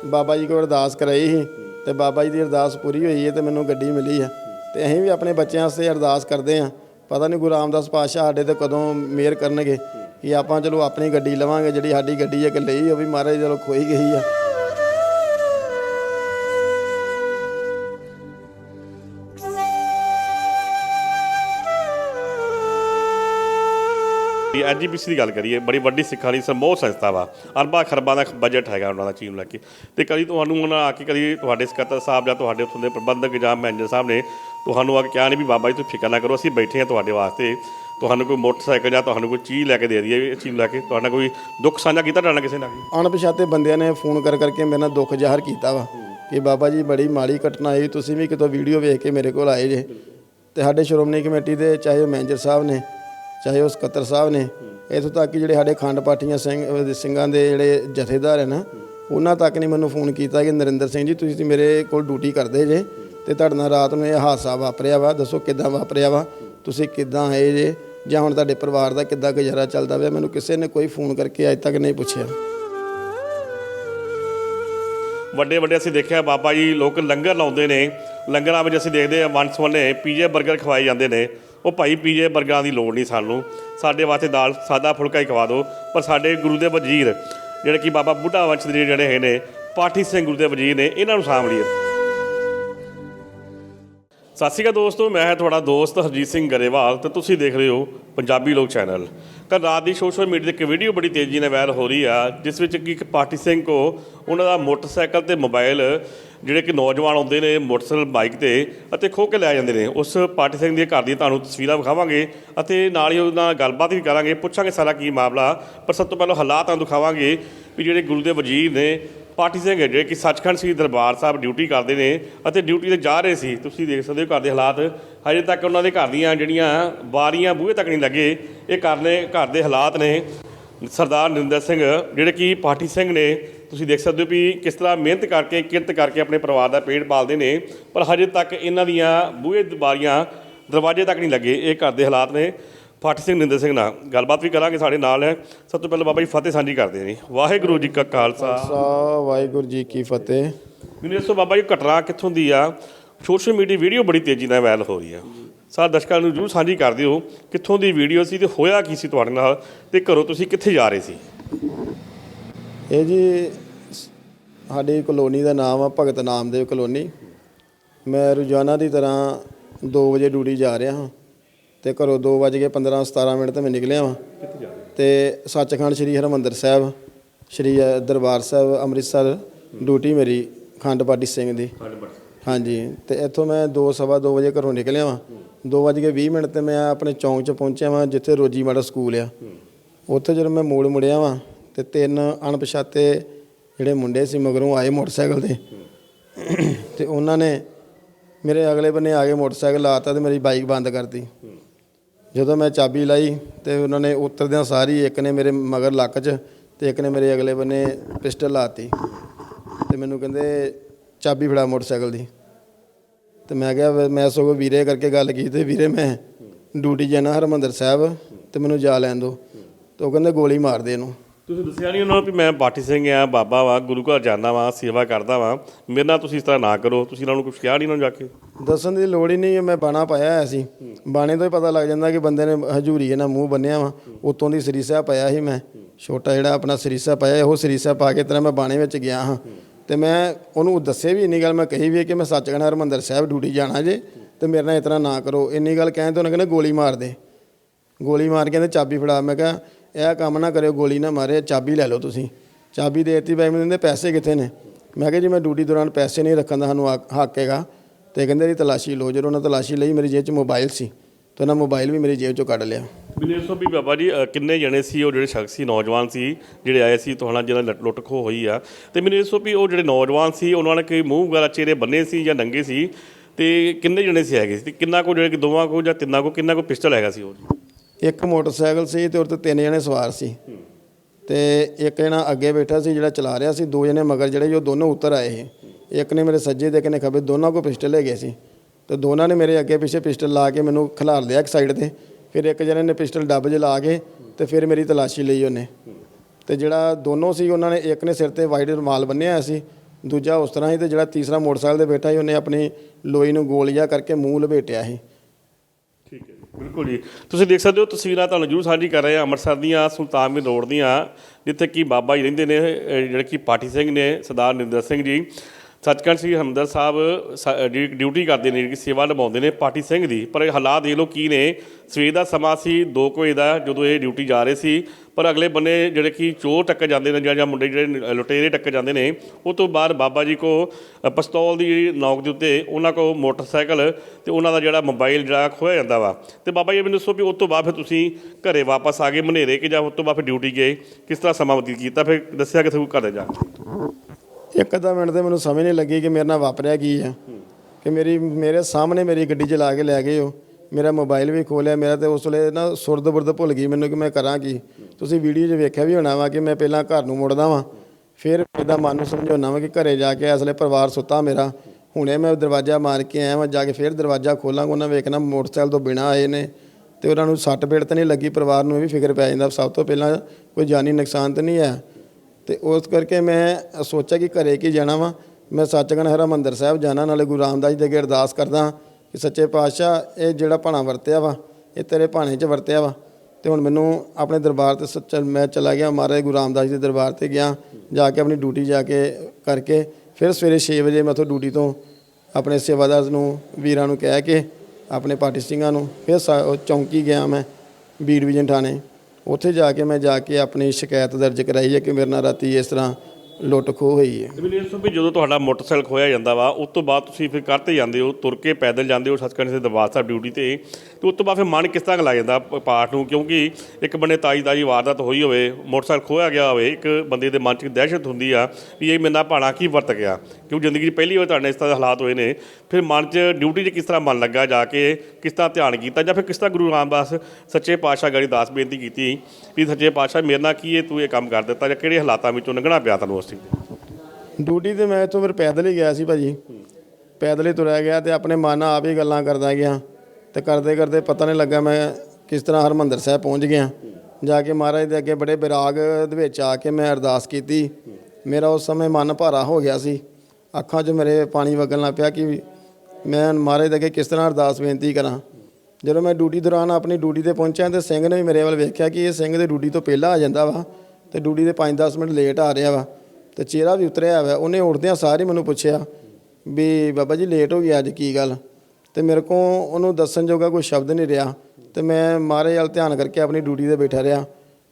ਬਾਬਾ ਜੀ ਕੋਲ ਅਰਦਾਸ ਕਰਾਈ ਸੀ ਤੇ ਬਾਬਾ ਜੀ ਦੀ ਅਰਦਾਸ ਪੂਰੀ ਹੋਈ ਹੈ ਤੇ ਮੈਨੂੰ ਗੱਡੀ ਮਿਲੀ ਹੈ। ਤੇ ਅਸੀਂ ਵੀ ਆਪਣੇ ਬੱਚਿਆਂ ਵਾਸਤੇ ਅਰਦਾਸ ਕਰਦੇ ਹਾਂ। ਪਤਾ ਨਹੀਂ ਗੁਰੂ ਰਾਮਦਾਸ ਪਾਤਸ਼ਾਹ ਸਾਡੇ ਤੇ ਕਦੋਂ ਮਿਹਰ ਕਰਨਗੇ ਕਿ ਆਪਾਂ ਚਲੋ ਆਪਣੀ ਗੱਡੀ ਲਵਾਂਗੇ, ਜਿਹੜੀ ਸਾਡੀ ਗੱਡੀ ਹੈ ਕਿ ਲਈ ਉਹ ਵੀ ਮਹਾਰਾਜ ਚਲੋ ਖੋਈ ਗਈ ਆ। ਦੀ ਐਜੀਪੀਸੀ ਦੀ ਗੱਲ ਕਰੀਏ, ਬੜੀ ਵੱਡੀ ਸਿੱਖਾਂ ਦੀ ਸਮੂਹ ਸੰਸਥਾ ਵਾ। ਅਰਬਾਂ ਖਰਬਾਂ ਦਾ ਬਜਟ ਹੈਗਾ ਉਹਨਾਂ ਦਾ ਚੀਜ਼ ਨੂੰ ਲੈ ਕੇ। ਤੇ ਕਦੀ ਤੁਹਾਨੂੰ ਉਹਨਾਂ ਆ ਕੇ ਕਦੀ ਤੁਹਾਡੇ ਸਕੱਤਰ ਸਾਹਿਬ ਜਾਂ ਤੁਹਾਡੇ ਉੱਥੋਂ ਦੇ ਪ੍ਰਬੰਧਕ ਜਾਂ ਮੈਨੇਜਰ ਸਾਹਿਬ ਨੇ ਤੁਹਾਨੂੰ ਆ ਕੇ ਕਿਹਾ ਨਹੀਂ ਵੀ ਬਾਬਾ ਜੀ ਤੁਸੀਂ ਫਿਕਰ ਨਾ ਕਰੋ, ਅਸੀਂ ਬੈਠੇ ਹਾਂ ਤੁਹਾਡੇ ਵਾਸਤੇ। ਤੁਹਾਨੂੰ ਕੋਈ ਮੋਟਰਸਾਈਕਲ ਜਾਂ ਤੁਹਾਨੂੰ ਕੋਈ ਚੀਜ਼ ਲੈ ਕੇ ਦੇ ਦਈਏ, ਇਹ ਚੀਜ਼ ਲੈ ਕੇ ਤੁਹਾਡਾ ਕੋਈ ਦੁੱਖ ਸਾਂਝਾ ਕੀਤਾ ਤੁਹਾਡਾ ਕਿਸੇ ਨਾਲ ਅਣਪਛਾਤੇ ਬੰਦਿਆਂ ਨੇ ਫੋਨ ਕਰ ਕਰਕੇ ਮੇਰੇ ਨਾਲ ਦੁੱਖ ਜ਼ਾਹਰ ਕੀਤਾ ਵਾ ਕਿ ਬਾਬਾ ਜੀ ਬੜੀ ਮਾੜੀ ਘਟਨਾ ਆਈ ਤੁਸੀਂ ਵੀ ਕਿਤੋਂ ਵੀਡੀਓ ਵੇਖ ਕੇ ਮੇਰੇ ਕੋਲ ਆਏ ਜੇ। ਤੇ ਸਾਡੇ ਸ਼੍ਰੋਮਣੀ ਕਮੇਟੀ ਦੇ ਚਾਹੇ ਉਹ ਮੈਨੇਜਰ ਸਾਹਿਬ ਨੇ ਚਾਹੇ ਉਹ ਸਕੱਤਰ ਸਾਹਿਬ ਨੇ, ਇਥੋਂ ਤੱਕ ਕਿ ਜਿਹੜੇ ਸਾਡੇ ਖੰਡ ਪਾਠੀਆਂ ਸਿੰਘ ਸਿੰਘਾਂ ਦੇ ਜਿਹੜੇ ਜਥੇਦਾਰ ਹਨ ਉਹਨਾਂ ਤੱਕ ਨਹੀਂ ਮੈਨੂੰ ਫੋਨ ਕੀਤਾ ਕਿ ਨਰਿੰਦਰ ਸਿੰਘ ਜੀ, ਤੁਸੀਂ ਮੇਰੇ ਕੋਲ ਡਿਊਟੀ ਕਰਦੇ ਜੇ ਤੇ ਤੁਹਾਡੇ ਨਾਲ ਰਾਤ ਨੂੰ ਇਹ ਹਾਦਸਾ ਵਾਪਰਿਆ ਵਾ, ਦੱਸੋ ਕਿੱਦਾਂ ਵਾਪਰਿਆ ਵਾ, ਤੁਸੀਂ ਕਿੱਦਾਂ ਆਏ ਜੇ, ਜਾਂ ਹੁਣ ਤੁਹਾਡੇ ਪਰਿਵਾਰ ਦਾ ਕਿੱਦਾਂ ਗੁਜ਼ਾਰਾ ਚੱਲਦਾ ਪਿਆ, ਮੈਨੂੰ ਕਿਸੇ ਨੇ ਕੋਈ ਫੋਨ ਕਰਕੇ ਅਜੇ ਤੱਕ ਨਹੀਂ ਪੁੱਛਿਆ। ਵੱਡੇ ਵੱਡੇ ਅਸੀਂ ਦੇਖਿਆ ਬਾਬਾ ਜੀ, ਲੋਕ ਲੰਗਰ ਲਾਉਂਦੇ ਨੇ, ਲੰਗਰਾਂ ਵਿੱਚ ਅਸੀਂ ਦੇਖਦੇ ਆ ਵੰਨ ਸਵੰਨੇ ਪੀਜੇ 버ਗਰ ਖਵਾਏ ਜਾਂਦੇ ਨੇ। ਉਹ ਭਾਈ ਪੀਜੇ ਬਰਗਰਾਂ ਦੀ ਲੋੜ ਨਹੀਂ ਸਾਨੂੰ। ਸਾਡੇ ਵਾਸਤੇ ਦਾਲ, ਸਾਦਾ ਫੁਲਕਾ ਹੀ ਖਵਾ ਦਿਓ। ਪਰ ਸਾਡੇ ਗੁਰੂ ਦੇ ਵਜ਼ੀਰ, ਜਿਹੜੇ ਕਿ ਬਾਬਾ ਬੁੱਢਾ ਵੰਸ਼ ਦੇ ਜਿਹੜੇ ਹੈਗੇ ਨੇ, ਪਾਠੀ ਸਿੰਘ ਗੁਰੂ ਦੇ ਵਜ਼ੀਰ ਨੇ, ਇਹਨਾਂ ਨੂੰ ਸਾਂਭ ਲਈਏ। ਸਤਿ ਸ਼੍ਰੀ ਅਕਾਲ ਦੋਸਤੋ, ਮੈਂ ਹਾਂ ਤੁਹਾਡਾ ਦੋਸਤ ਹਰਜੀਤ ਸਿੰਘ ਗਰੇਵਾਲ ਤੇ ਤੁਸੀਂ ਦੇਖ ਰਹੇ ਹੋ ਪੰਜਾਬੀ ਲੋਕ ਚੈਨਲ। ਕੱਲ੍ਹ ਰਾਤ ਦੀ ਸੋਸ਼ਲ ਮੀਡੀਆ ਤੇ ਇੱਕ ਵੀਡੀਓ ਬੜੀ ਤੇਜ਼ੀ ਨਾਲ ਵਾਇਰਲ ਹੋ ਰਹੀ ਆ, ਜਿਸ ਵਿੱਚ ਕਿ ਇੱਕ ਪਾਰਟੀ ਸਿੰਘ ਕੋ, ਉਹਨਾਂ ਦਾ ਮੋਟਰਸਾਈਕਲ ਤੇ ਮੋਬਾਈਲ ਜਿਹੜੇ ਕਿ ਨੌਜਵਾਨ ਆਉਂਦੇ ਨੇ ਮੋਟਰਸਾਈਕਲ, ਬਾਈਕ ਤੇ ਅਤੇ ਖੋਹ ਕੇ ਲੈ ਜਾਂਦੇ ਨੇ। ਉਸ ਪਾਰਟੀ ਸਿੰਘ ਦੇ ਘਰ ਦੀਆਂ ਤੁਹਾਨੂੰ ਤਸਵੀਰਾਂ ਵਿਖਾਵਾਂਗੇ ਅਤੇ ਨਾਲ ਹੀ ਉਹਦੇ ਨਾਲ ਗੱਲਬਾਤ ਵੀ ਕਰਾਂਗੇ। ਪੁੱਛਾਂਗੇ ਸਾਰਾ ਕੀ ਮਾਮਲਾ, ਪਰ ਸਭ ਤੋਂ ਪਹਿਲਾਂ ਹਾਲਾਤ ਤੁਹਾਨੂੰ ਦਿਖਾਵਾਂਗੇ ਵੀ ਜਿਹੜੇ ਗੁਰੂ ਦੇ ਵਜ਼ੀਰ ਨੇ, ਪਾਰਟੀ ਸਿੰਘ ਜਿਹੜੇ ਕਿ ਸੱਚਖੰਡ ਸ੍ਰੀ ਦਰਬਾਰ ਸਾਹਿਬ ਡਿਊਟੀ ਕਰਦੇ ਨੇ ਅਤੇ ਡਿਊਟੀ ਤੇ ਜਾ ਰਹੇ ਸੀ। ਤੁਸੀਂ ਦੇਖ ਸਕਦੇ ਹੋ ਘਰ ਦੇ ਹਾਲਾਤ। ਹਜੇ ਤੱਕ ਉਹਨਾਂ ਦੇ ਘਰ ਦੀਆਂ ਜਿਹੜੀਆਂ ਵਾਰੀਆਂ ਬੂਹੇ ਤੱਕ ਨਹੀਂ ਲੱਗੇ, ਇਹ ਘਰ ਘਰ ਦੇ ਹਾਲਾਤ ਨੇ। ਸਰਦਾਰ ਨਰਿੰਦਰ ਸਿੰਘ, ਜਿਹੜੇ ਕਿ ਪਾਰਟੀ ਸਿੰਘ ਨੇ ਤੁਸੀਂ ਦੇਖ ਸਕਦੇ ਹੋ ਵੀ ਕਿਸ ਤਰ੍ਹਾਂ ਮਿਹਨਤ ਕਰਕੇ ਕਿਰਤ ਕਰਕੇ ਆਪਣੇ ਪਰਿਵਾਰ ਦਾ ਪੇਟ ਪਾਲਦੇ ਨੇ ਪਰ ਹਜੇ ਤੱਕ ਇਹਨਾਂ ਦੀਆਂ ਬੂਹੇ ਬਾਰੀਆਂ ਦਰਵਾਜ਼ੇ ਤੱਕ ਨਹੀਂ ਲੱਗੇ। ਇਹ ਘਰ ਦੇ ਹਾਲਾਤ ਨੇ। ਪਾਠੀ ਸਿੰਘ ਨਿੰਦਰ ਸਿੰਘ ਨਾਲ ਗੱਲਬਾਤ ਵੀ ਕਰਾਂਗੇ ਸਾਡੇ ਨਾਲ। ਹੈ ਸਭ ਤੋਂ ਪਹਿਲਾਂ ਬਾਬਾ ਜੀ ਫਤਿਹ ਸਾਂਝੀ ਕਰਦੇ ਨੇ ਵਾਹਿਗੁਰੂ ਜੀ ਕਾ ਖਾਲਸਾ। ਵਾਹਿਗੁਰੂ ਜੀ ਕੀ ਫਤਿਹ। ਮੈਨੂੰ ਦੱਸੋ ਬਾਬਾ ਜੀ ਘਟਨਾ ਕਿੱਥੋਂ ਦੀ ਆ? ਸੋਸ਼ਲ ਮੀਡੀਆ ਵੀਡੀਓ ਬੜੀ ਤੇਜ਼ੀ ਨਾਲ ਵਾਇਰਲ ਹੋ ਰਹੀ ਆ। ਸਾਰੇ ਦਰਸ਼ਕਾਂ ਨੂੰ ਜਰੂਰ ਸਾਂਝੀ ਕਰ ਦਿਓ ਕਿੱਥੋਂ ਦੀ ਵੀਡੀਓ ਸੀ ਤੇ ਹੋਇਆ ਕੀ ਸੀ ਤੁਹਾਡੇ ਨਾਲ ਤੇ ਘਰੋਂ ਤੁਸੀਂ ਕਿੱਥੇ ਜਾ ਰਹੇ ਸੀ? ਇਹ ਜੀ ਸਾਡੀ ਕਲੋਨੀ ਦਾ ਨਾਮ ਆ ਭਗਤ ਨਾਮਦੇਵ ਕਲੋਨੀ। ਮੈਂ ਰੋਜ਼ਾਨਾ ਦੀ ਤਰ੍ਹਾਂ 2 ਵਜੇ ਡਿਊਟੀ ਜਾ ਰਿਹਾ ਹਾਂ ਤੇ ਘਰੋਂ 2 ਵਜੇ 15 17 ਮਿੰਟ ਤੇ ਮੈਂ ਨਿਕਲਿਆ ਰਹੇ? ਤੇ ਸੱਚਖੰਡ ਸ੍ਰੀ ਹਰਿਮੰਦਰ ਸਾਹਿਬ ਸ਼੍ਰੀ ਦਰਬਾਰ ਸਾਹਿਬ ਅੰਮ੍ਰਿਤਸਰ ਡਿਊਟੀ ਮੇਰੀ ਖੰਡ ਪਾਟੀ ਸਿੰਘ ਦੀ। ਹਾਂਜੀ ਤੇ ਇੱਥੋਂ ਮੈਂ ਦੋ ਸਵਾ ਦੋ ਵਜੇ ਘਰੋਂ ਨਿਕਲਿਆ ਵਾਂ। ਦੋ ਵੱਜ ਕੇ 20 ਮਿੰਟ ਤੇ ਮੈਂ ਆਪਣੇ ਚੌਂਕ 'ਚ ਪਹੁੰਚਿਆ ਵਾਂ ਜਿੱਥੇ ਰੋਜੀ ਮਾੜਾ ਸਕੂਲ ਆ। ਉੱਥੇ ਜਦੋਂ ਮੈਂ ਮੋੜ ਮੁੜਿਆ ਵਾਂ ਤੇ ਤਿੰਨ ਅਣਪਛਾਤੇ ਜਿਹੜੇ ਮੁੰਡੇ ਸੀ ਮਗਰੋਂ ਆਏ ਮੋਟਰਸਾਈਕਲ ਤੇ। ਤੇ ਉਹਨਾਂ ਨੇ ਮੇਰੇ ਅਗਲੇ ਬੰਨੇ ਆ ਕੇ ਮੋਟਰਸਾਈਕਲ ਲਾਤਾ ਤੇ ਮੇਰੀ ਬਾਈਕ ਬੰਦ ਕਰਤੀ। ਜਦੋਂ ਮੈਂ ਚਾਬੀ ਲਾਈ ਤੇ ਉਹਨਾਂ ਨੇ ਉਤਰਦਿਆਂ ਸਾਰੀ ਇੱਕ ਨੇ ਮੇਰੇ ਮਗਰ ਲੱਕ 'ਚ ਤੇ ਇੱਕ ਨੇ ਮੇਰੇ ਅਗਲੇ ਬੰਨੇ ਪਿਸਟਲ ਲਾਤੀ। ਤੇ ਮੈਨੂੰ ਕਹਿੰਦੇ, ਚਾਬੀ ਫੜਾ ਮੋਟਰਸਾਈਕਲ ਦੀ। ਤੇ ਮੈਂ ਕਿਹਾ ਮੈਂ ਸਗੋਂ ਵੀਰੇ ਕਰਕੇ ਗੱਲ ਕੀਤੀ ਤੇ ਵੀਰੇ ਮੈਂ ਡਿਊਟੀ ਜਾਣਾ ਹਰਮੰਦਰ ਸਾਹਿਬ ਤੇ ਮੈਨੂੰ ਜਾ ਲੈਣ ਦਿਓ। ਤੇ ਉਹ ਕਹਿੰਦੇ, ਗੋਲੀ ਮਾਰ ਦੇ ਇਹਨੂੰ। ਤੁਸੀਂ ਦੱਸਿਆ ਨਹੀਂ ਉਹਨਾਂ ਨੂੰ ਵੀ ਮੈਂ ਬਾਟੀ ਸਿੰਘ ਆ ਬਾਬਾ ਵਾ ਗੁਰੂ ਘਰ ਜਾਂਦਾ ਵਾਂ ਸੇਵਾ ਕਰਦਾ ਵਾਂ। ਮੇਰੇ ਨਾਲ ਤੁਸੀਂ ਇਸ ਤਰ੍ਹਾਂ ਨਾ ਕਰੋ ਤੁਸੀਂ ਉਹਨਾਂ ਨੂੰ ਕੁਝ ਕਿਹਾ ਨਹੀਂ ਉਹਨਾਂ ਨੂੰ ਜਾ ਕੇ? ਦੱਸਣ ਦੀ ਲੋੜ ਹੀ ਨਹੀਂ ਹੈ, ਮੈਂ ਬਾਣਾ ਪਾਇਆ ਹੋਇਆ ਸੀ। ਬਾਣੇ ਤੋਂ ਹੀ ਪਤਾ ਲੱਗ ਜਾਂਦਾ ਕਿ ਬੰਦੇ ਨੇ ਹਜੂਰੀ ਨਾਲ ਮੂੰਹ ਬੰਨਿਆ ਵਾ। ਉਤੋਂ ਦੀ ਸਰੀਸਾ ਪਾਇਆ ਸੀ ਮੈਂ। ਛੋਟਾ ਜਿਹੜਾ ਆਪਣਾ ਸਰੀਸਾ ਪਾਇਆ ਉਹ ਸਰੀਸਾ ਪਾ ਕੇ ਤਰ੍ਹਾਂ ਮੈਂ ਬਾਣੇ ਵਿੱਚ ਗਿਆ ਹਾਂ। ਤੇ ਮੈਂ ਉਹਨੂੰ ਦੱਸੇ ਵੀ ਇੰਨੀ ਗੱਲ ਮੈਂ ਕਹੀ ਵੀ ਹੈ ਕਿ ਮੈਂ ਸੱਚਖੰਡ ਹਰਮੰਦਰ ਸਾਹਿਬ ਡਿਊਟੀ ਜਾਣਾ ਜੇ ਤੇ ਮੇਰੇ ਨਾਲ ਇਤਨਾ ਨਾ ਕਰੋ। ਇੰਨੀ ਗੱਲ ਕਹਿਣ ਤੇ ਉਹਨਾਂ ਕਹਿੰਦੇ ਗੋਲੀ ਮਾਰ ਦੇ। ਗੋਲੀ ਮਾਰ ਕੇ ਕਹਿੰਦੇ ਚਾਬੀ ਫੜਾ। ਮੈਂ ਕਿਹਾ ਇਹ ਕੰਮ ਨਾ ਕਰਿਓ, ਗੋਲੀ ਨਾ ਮਾਰੇ ਚਾਬੀ ਲੈ ਲਓ ਤੁਸੀਂ। ਚਾਬੀ ਦੇ ਦਿੱਤੀ ਬਾਈ ਮੈਨੂੰ ਕਹਿੰਦੇ ਪੈਸੇ ਕਿੱਥੇ ਨੇ? ਮੈਂ ਕਿਹਾ ਜੀ, ਮੈਂ ਡਿਊਟੀ ਦੌਰਾਨ ਪੈਸੇ ਨਹੀਂ ਰੱਖਣ ਦਾ ਸਾਨੂੰ ਹੱਕ- ਹੱਕ ਹੈਗਾ। ਤੇ ਕਹਿੰਦੇ ਦੀ ਤਲਾਸ਼ੀ ਲਓ, ਜਦੋਂ ਉਹਨਾਂ ਤਲਾਸ਼ੀ ਲਈ, ਮੇਰੀ ਜੇਬ 'ਚ ਮੋਬਾਈਲ ਸੀ। ਤੇ ਉਹਨਾਂ ਮੋਬਾਈਲ ਵੀ ਮੇਰੀ ਜੇਬ 'ਚੋਂ ਕੱਢ ਲਿਆ। ਮੈਨੂੰ ਦੱਸੋ ਵੀ ਬਾਬਾ ਜੀ ਕਿੰਨੇ ਜਣੇ ਸੀ ਉਹ ਜਿਹੜੇ ਸ਼ਖਸ ਸੀ ਨੌਜਵਾਨ ਸੀ, ਜਿਹੜੇ ਆਏ ਸੀ ਤੁਹਾਡਾ ਜਿਹਨਾਂ ਲੁੱਟ ਖੋ ਹੋਈ ਆ? ਤੇ ਮੈਨੂੰ ਦੱਸੋ ਵੀ ਉਹ ਜਿਹੜੇ ਨੌਜਵਾਨ ਸੀ, ਉਹਨਾਂ ਨੇ ਕੋਈ ਮੂੰਹ ਵਗੈਰਾ ਚਿਹਰੇ ਬੰਨੇ ਸੀ ਜਾਂ ਨੰਗੇ ਸੀ? ਤੇ ਕਿੰਨੇ ਜਣੇ ਸੀ ਹੈਗੇ ਸੀ? ਤੇ ਕਿੰਨਾ ਕੋ ਜਿਹੜੇ ਕਿ ਦੋਵਾਂ ਕੋ ਜਾਂ ਤਿੰਨਾਂ ਕੋ, ਕਿੰਨਾ ਕੋ ਪਿਸਟਲ ਹੈਗਾ ਸੀ ਉਹ? ਇੱਕ ਮੋਟਰਸਾਈਕਲ ਸੀ ਤੇ ਉਹਦੇ ਤੇ ਤਿੰਨ ਜਣੇ ਸਵਾਰ ਸੀ। ਤੇ ਇੱਕ ਜਣਾ ਅੱਗੇ ਬੈਠਾ ਸੀ ਜਿਹੜਾ ਚਲਾ ਰਿਹਾ ਸੀ, ਦੋ ਜਣੇ ਮਗਰ ਜਿਹੜੇ ਜੋ ਦੋਨੋਂ ਉਤਰ ਆਏ ਸੀ। ਇੱਕ ਨੇ ਮੇਰੇ ਸੱਜੇ ਤੇ, ਇੱਕ ਨੇ ਖੱਬੇ, ਦੋਨਾਂ ਕੋ ਪਿਸਟਲ ਹੈਗੇ ਸੀ। ਤੇ ਦੋਨਾਂ ਨੇ ਮੇਰੇ ਅੱਗੇ ਪਿੱਛੇ ਪਿਸਟਲ ਲਾ ਕੇ ਮੈਨੂੰ ਖਿਲਾਰ ਲਿਆ ਇੱਕ ਸਾਈਡ ਤੇ। ਫਿਰ ਇੱਕ ਜਣੇ ਨੇ ਪਿਸਟਲ ਡੱਬ 'ਚ ਲਾ ਕੇ ਤੇ ਫਿਰ ਮੇਰੀ ਤਲਾਸ਼ੀ ਲਈ ਉਹਨੇ। ਤੇ ਜਿਹੜਾ ਦੋਨੋਂ ਸੀ, ਉਹਨਾਂ ਨੇ ਇੱਕ ਨੇ ਸਿਰ ਤੇ ਵਾਈਡ ਰੁਮਾਲ ਬੰਨਿਆ ਹੋਇਆ ਸੀ, ਦੂਜਾ ਉਸ ਤਰ੍ਹਾਂ ਹੀ ਤੇ ਜਿਹੜਾ ਤੀਸਰਾ ਮੋਟਰਸਾਈਕਲ ਤੇ ਬੈਠਾ ਸੀ, ਉਹਨੇ ਆਪਣੀ ਲੋਈ ਨੂੰ ਗੋਲੀਆ ਕਰਕੇ ਮੂੰਹ ਲਪੇਟਿਆ ਸੀ। ਬਿਲਕੁਲ ਜੀ। ਤੁਸੀਂ ਦੇਖ ਸਕਦੇ ਹੋ, ਤਸਵੀਰਾਂ ਤੁਹਾਨੂੰ ਜਰੂਰ ਸਾਂਝੀ ਕਰ ਰਹੇ ਹਾਂ। ਅੰਮ੍ਰਿਤਸਰ ਦੀਆਂ ਸੁਲਤਾਨਪੁਰ ਰੋਡ ਦੀਆਂ, ਜਿੱਥੇ ਕਿ ਬਾਬਾ ਜੀ ਰਹਿੰਦੇ ਨੇ ਜਿਹੜੇ ਕਿ ਪਾਠੀ ਸਿੰਘ ਨੇ, ਸਰਦਾਰ ਨਿੰਦਰ ਸਿੰਘ ਜੀ। ਸੱਚਖੰਡ ਸ੍ਰੀ ਹਰਿਮੰਦਰ ਸਾਹਿਬ ਸ- ਜਿਹੜੀ ਡਿਊਟੀ ਕਰਦੇ ਨੇ, ਜਿਹੜੀ ਸੇਵਾ ਨਿਭਾਉਂਦੇ ਨੇ ਪਾਠੀ ਸਿੰਘ ਦੀ। ਪਰ ਹਾਲਾਤ ਦੇਖ ਲਓ ਕੀ ਨੇ। ਸਵੇਰ ਦਾ ਸਮਾਂ ਸੀ 2 ਵਜੇ ਦਾ, ਜਦੋਂ ਇਹ ਡਿਊਟੀ ਜਾ ਰਹੇ ਸੀ। ਪਰ ਅਗਲੇ ਬੰਨੇ ਜਿਹੜੇ ਕਿ ਚੋਰ ਟੱਕ ਜਾਂਦੇ ਨੇ ਜਾਂ ਜਾਂ ਮੁੰਡੇ ਜਿਹੜੇ ਲੁਟੇਰੇ ਟੱਕ ਜਾਂਦੇ ਨੇ ਉਹ ਤੋਂ ਬਾਅਦ ਬਾਬਾ ਜੀ ਕੋ ਅ, ਪਿਸਤੌਲ ਦੀ ਨੌਕ ਦੇ ਉੱਤੇ ਉਹਨਾਂ ਕੋ ਮੋਟਰਸਾਈਕਲ ਤੇ ਉਹਨਾਂ ਦਾ ਜਿਹੜਾ ਮੋਬਾਈਲ ਜਿਹੜਾ ਖੋਇਆ ਜਾਂਦਾ ਵਾ। ਤੇ ਬਾਬਾ ਜੀ ਮੈਨੂੰ ਦੱਸੋ ਵੀ ਉਸ ਤੋਂ ਬਾਅਦ ਫਿਰ ਤੁਸੀਂ ਘਰੇ ਵਾਪਸ ਆ ਗਏ ਮਨੇਰੇ ਕਿ ਜਾਂ ਉਸ ਤੋਂ ਬਾਅਦ ਫਿਰ ਡਿਊਟੀ ਗਏ? ਕਿਸ ਤਰ੍ਹਾਂ ਸਮਾਂ ਬਤੀਤ ਕੀਤਾ? ਫਿਰ ਦੱਸਿਆ ਕਿਥੇ ਘਰੇ ਜਾ ਇੱਕ ਅੱਧਾ ਮਿੰਟ ਤੇ ਮੈਨੂੰ ਸਮਝ ਨਹੀਂ ਲੱਗੀ ਕਿ ਮੇਰੇ ਨਾਲ ਵਾਪਰਿਆ ਕੀ ਹੈ ਕਿ ਮੇਰੀ ਮੇਰੇ ਸਾਹਮਣੇ ਮੇਰੀ ਗੱਡੀ ਚਲਾ ਕੇ ਲੈ ਗਏ ਉਹ ਮੇਰਾ ਮੋਬਾਈਲ ਵੀ ਖੋਲਿਆ ਮੇਰਾ ਤੇ ਉਸ ਵੇਲੇ ਨਾ ਸੁਰਦ ਬੁਰਦ ਭੁੱਲ ਗਈ ਮੈਨੂੰ ਕਿ ਮੈਂ ਕਰਾਂ ਕੀ। ਤੁਸੀਂ ਵੀਡੀਓ 'ਚ ਵੇਖਿਆ ਵੀ ਹੋਣਾ ਵਾ ਕਿ ਮੈਂ ਪਹਿਲਾਂ ਘਰ ਨੂੰ ਮੁੜਦਾ ਵਾਂ, ਫਿਰ ਇਹਦਾ ਮਨ ਨੂੰ ਸਮਝਾਉਣਾ ਵਾ ਕਿ ਘਰੇ ਜਾ ਕੇ ਅਸਲੇ ਪਰਿਵਾਰ ਸੁੱਤਾ ਮੇਰਾ। ਹੁਣੇ ਮੈਂ ਦਰਵਾਜ਼ਾ ਮਾਰ ਕੇ ਆਇਆ ਵਾਂ, ਜਾ ਕੇ ਫਿਰ ਦਰਵਾਜ਼ਾ ਖੋਲਾਂਗਾ, ਉਹਨਾਂ ਵੇਖਣਾ ਮੋਟਰਸਾਈਕਲ ਤੋਂ ਬਿਨਾ ਆਏ ਨੇ ਤੇ ਉਹਨਾਂ ਨੂੰ ਸੱਟ ਪੇਟ ਤਾਂ ਨਹੀਂ ਲੱਗੀ, ਪਰਿਵਾਰ ਨੂੰ ਇਹ ਵੀ ਫਿਕਰ ਪੈ ਜਾਂਦਾ, ਸਭ ਤੋਂ ਪਹਿਲਾਂ ਕੋਈ ਜਾਨੀ ਨੁਕਸਾਨ ਤਾਂ ਨਹੀਂ ਹੈ। ਤੇ ਉਸ ਕਰਕੇ ਮੈਂ ਸੋਚਿਆ ਕਿ ਘਰੇ ਕੀ ਜਾਣਾ ਵਾ, ਮੈਂ ਸੱਚਖੰਡ ਹਰਿਮੰਦਰ ਸਾਹਿਬ ਜਾਣਾ, ਨਾਲੇ ਗੁਰੂ ਰਾਮਦਾਸ ਜੀ ਦੇ ਅੱਗੇ ਅਰਦਾਸ ਕਰਦਾ ਕਿ ਸੱਚੇ ਪਾਤਸ਼ਾਹ, ਇਹ ਜਿਹੜਾ ਭਾਣਾ ਵਰਤਿਆ ਵਾ, ਇਹ ਤੇਰੇ ਭਾਣੇ 'ਚ ਵਰਤਿਆ ਵਾ। ਤੇ ਹੁਣ ਮੈਨੂੰ ਆਪਣੇ ਦਰਬਾਰ ਤੇ ਸੱਚਾ ਮੈਂ ਚਲਾ ਗਿਆ, ਮਹਾਰਾਜ ਗੁਰੂ ਰਾਮਦਾਸ ਜੀ ਦੇ ਦਰਬਾਰ ਤੇ ਗਿਆ, ਜਾ ਕੇ ਆਪਣੀ ਡਿਊਟੀ ਜਾ ਕੇ ਕਰਕੇ ਫਿਰ ਸਵੇਰੇ 6 ਵਜੇ ਮੈਂ ਉੱਥੋਂ ਡਿਊਟੀ ਤੋਂ ਆਪਣੇ ਸੇਵਾਦਾਰ ਨੂੰ, ਵੀਰਾਂ ਨੂੰ ਕਹਿ ਕੇ ਆਪਣੇ ਪਾਰਟੀ ਸਿੰਘਾਂ ਨੂੰ ਫਿਰ ਸਾ- ਚੌਂਕੀ ਗਿਆ ਮੈਂ ਬੀ ਡਿਵੀਜ਼ਨ ਥਾਣੇ। ਉੱਥੇ ਜਾ ਕੇ ਮੈਂ ਜਾ ਕੇ ਆਪਣੀ ਸ਼ਿਕਾਇਤ ਦਰਜ ਕਰਾਈ ਹੈ ਕਿ ਮੇਰੇ ਨਾਲ ਰਾਤੀ ਇਸ ਤਰ੍ਹਾਂ ਲੁੱਟ ਖੋਹ ਹੋਈ ਹੈ। ਤੇ ਮੈਨੂੰ ਵੀ ਜਦੋਂ ਤੁਹਾਡਾ ਮੋਟਰਸਾਈਕਲ ਖੋਇਆ ਜਾਂਦਾ ਵਾ, ਉਸ ਤੋਂ ਬਾਅਦ ਤੁਸੀਂ ਫਿਰ ਕਰਤੇ ਜਾਂਦੇ ਹੋ? ਤੁਰ ਕੇ ਪੈਦਲ ਜਾਂਦੇ ਹੋ ਸੱਚਖੰਡ ਦੇ ਦਰਬਾਰ ਸਾਹਿਬ ਡਿਊਟੀ ਤੇ। ਤੇ ਉਸ ਤੋਂ ਬਾਅਦ ਫਿਰ ਮਨ ਕਿਸ ਤਰ੍ਹਾਂ ਕੁ ਲੱਗ ਜਾਂਦਾ ਪਾਠ ਨੂੰ? ਕਿਉਂਕਿ ਇੱਕ ਬੰਨੇ ਤਾਜੀ ਤਾਜੀ ਵਾਰਦਾਤ ਹੋਈ ਹੋਵੇ, ਮੋਟਰਸਾਈਕਲ ਖੋਇਆ ਗਿਆ ਹੋਵੇ, ਇੱਕ ਬੰਦੇ ਦੇ ਮਨ 'ਚ ਦਹਿਸ਼ਤ ਹੁੰਦੀ ਆ ਵੀ ਇਹ ਮੇਰੇ ਨਾਲ ਭਾਣਾ ਕੀ ਵਰਤ ਗਿਆ? ਕਿਉਂ ਜ਼ਿੰਦਗੀ 'ਚ ਪਹਿਲੀ ਵਾਰ ਤੁਹਾਡੇ ਇਸ ਤਰ੍ਹਾਂ ਦੇ ਹਾਲਾਤ ਹੋਏ ਨੇ? ਫਿਰ ਮਨ 'ਚ ਡਿਊਟੀ 'ਚ ਕਿਸ ਤਰ੍ਹਾਂ ਮਨ ਲੱਗਾ ਜਾ ਕੇ ਕਿਸ ਤਰ੍ਹਾਂ ਧਿਆਨ ਕੀਤਾ? ਜਾਂ ਫਿਰ ਕਿਸ ਤਰ੍ਹਾਂ ਗੁਰੂ ਰਾਮਦਾਸ ਸੱਚੇ ਪਾਤਸ਼ਾਹ ਗੜੀ ਦਾਸ ਬੇਨਤੀ ਕੀਤੀ ਵੀ ਸੱਚੇ ਪਾਤਸ਼ਾਹ ਮੇਰੇ ਨਾਲ ਕੀ ਇਹ ਤੂੰ ਇਹ ਕੰਮ ਕਰ ਦਿੱਤਾ ਜਾਂ ਕਿਹੜੇ ਹਾਲਾਤਾਂ ਵਿੱਚੋਂ ਲੰਘਣਾ ਪਿਆ ਤੁਹਾਨੂੰ ਉਸ ਚੀਜ਼ ਤੇ ਡਿਊਟੀ ਤੇ ਮੈਂ ਇੱਥੋਂ ਫਿਰ ਪੈਦਲ ਹੀ ਗਿਆ ਸੀ ਭਾਜੀ। ਪੈਦਲ ਹੀ ਤੁਰਿਆ ਗਿਆ ਤੇ ਆਪਣੇ ਮਨ ਨਾਲ ਆਪ ਹੀ ਗੱਲਾਂ ਕਰਦਾ ਗਿਆ। ਤੇ ਕਰਦੇ ਕਰਦੇ ਪਤਾ ਨਹੀਂ ਲੱਗਾ ਮੈਂ ਕਿਸ ਤਰ੍ਹਾਂ ਹਰਮੰਦਰ ਸਾਹਿਬ ਪਹੁੰਚ ਗਿਆ। ਜਾ ਕੇ ਮਹਾਰਾਜ ਦੇ ਅੱਗੇ ਬੜੇ ਬਿਰਾਗ ਦੇ ਵਿੱਚ ਆ ਕੇ ਮੈਂ ਅਰਦਾਸ ਕੀਤੀ। ਮੇਰਾ ਉਸ ਸਮੇਂ ਮਨ ਭਾਰਾ ਹੋ ਗਿਆ ਸੀ। ਅੱਖਾਂ 'ਚ ਮੇਰੇ ਪਾਣੀ ਵਗਣ ਲੱਗ ਪਿਆ ਕਿ ਮੈਂ ਮਹਾਰਾਜ ਦੇ ਅੱਗੇ ਕਿਸ ਤਰ੍ਹਾਂ ਅਰਦਾਸ ਬੇਨਤੀ ਕਰਾਂ। ਜਦੋਂ ਮੈਂ ਡਿਊਟੀ ਦੌਰਾਨ ਆਪਣੀ ਡਿਊਟੀ ਤੇ ਪਹੁੰਚਿਆ ਤੇ ਸਿੰਘ ਨੇ ਵੀ ਮੇਰੇ ਵੱਲ ਵੇਖਿਆ ਕਿ ਇਹ ਸਿੰਘ ਦੇ ਡਿਊਟੀ ਤੋਂ ਪਹਿਲਾਂ ਆ ਜਾਂਦਾ ਵਾ। ਤੇ ਡਿਊਟੀ ਦੇ 5-10 ਮਿੰਟ ਲੇਟ ਆ ਰਿਹਾ ਵਾ। ਤੇ ਚਿਹਰਾ ਵੀ ਉਤਰਿਆ ਹੋਇਆ। ਉਹਨੇ ਉੱਠਦਿਆਂ ਸਾਰੇ ਮੈਨੂੰ ਪੁੱਛਿਆ ਵੀ ਬਾਬਾ ਜੀ ਲੇਟ ਹੋ ਗਿਆ ਅੱਜ ਕੀ ਗੱਲ? ਤੇ ਮੇਰੇ ਕੋਲ ਉਹਨੂੰ ਦੱਸਣ ਜੋਗਾ ਕੋਈ ਸ਼ਬਦ ਨਹੀਂ ਰਿਹਾ। ਤੇ ਮੈਂ ਮਾਰੇ ਵੱਲ ਧਿਆਨ ਕਰਕੇ ਆਪਣੀ ਡਿਊਟੀ ਤੇ ਬੈਠਾ ਰਿਹਾ।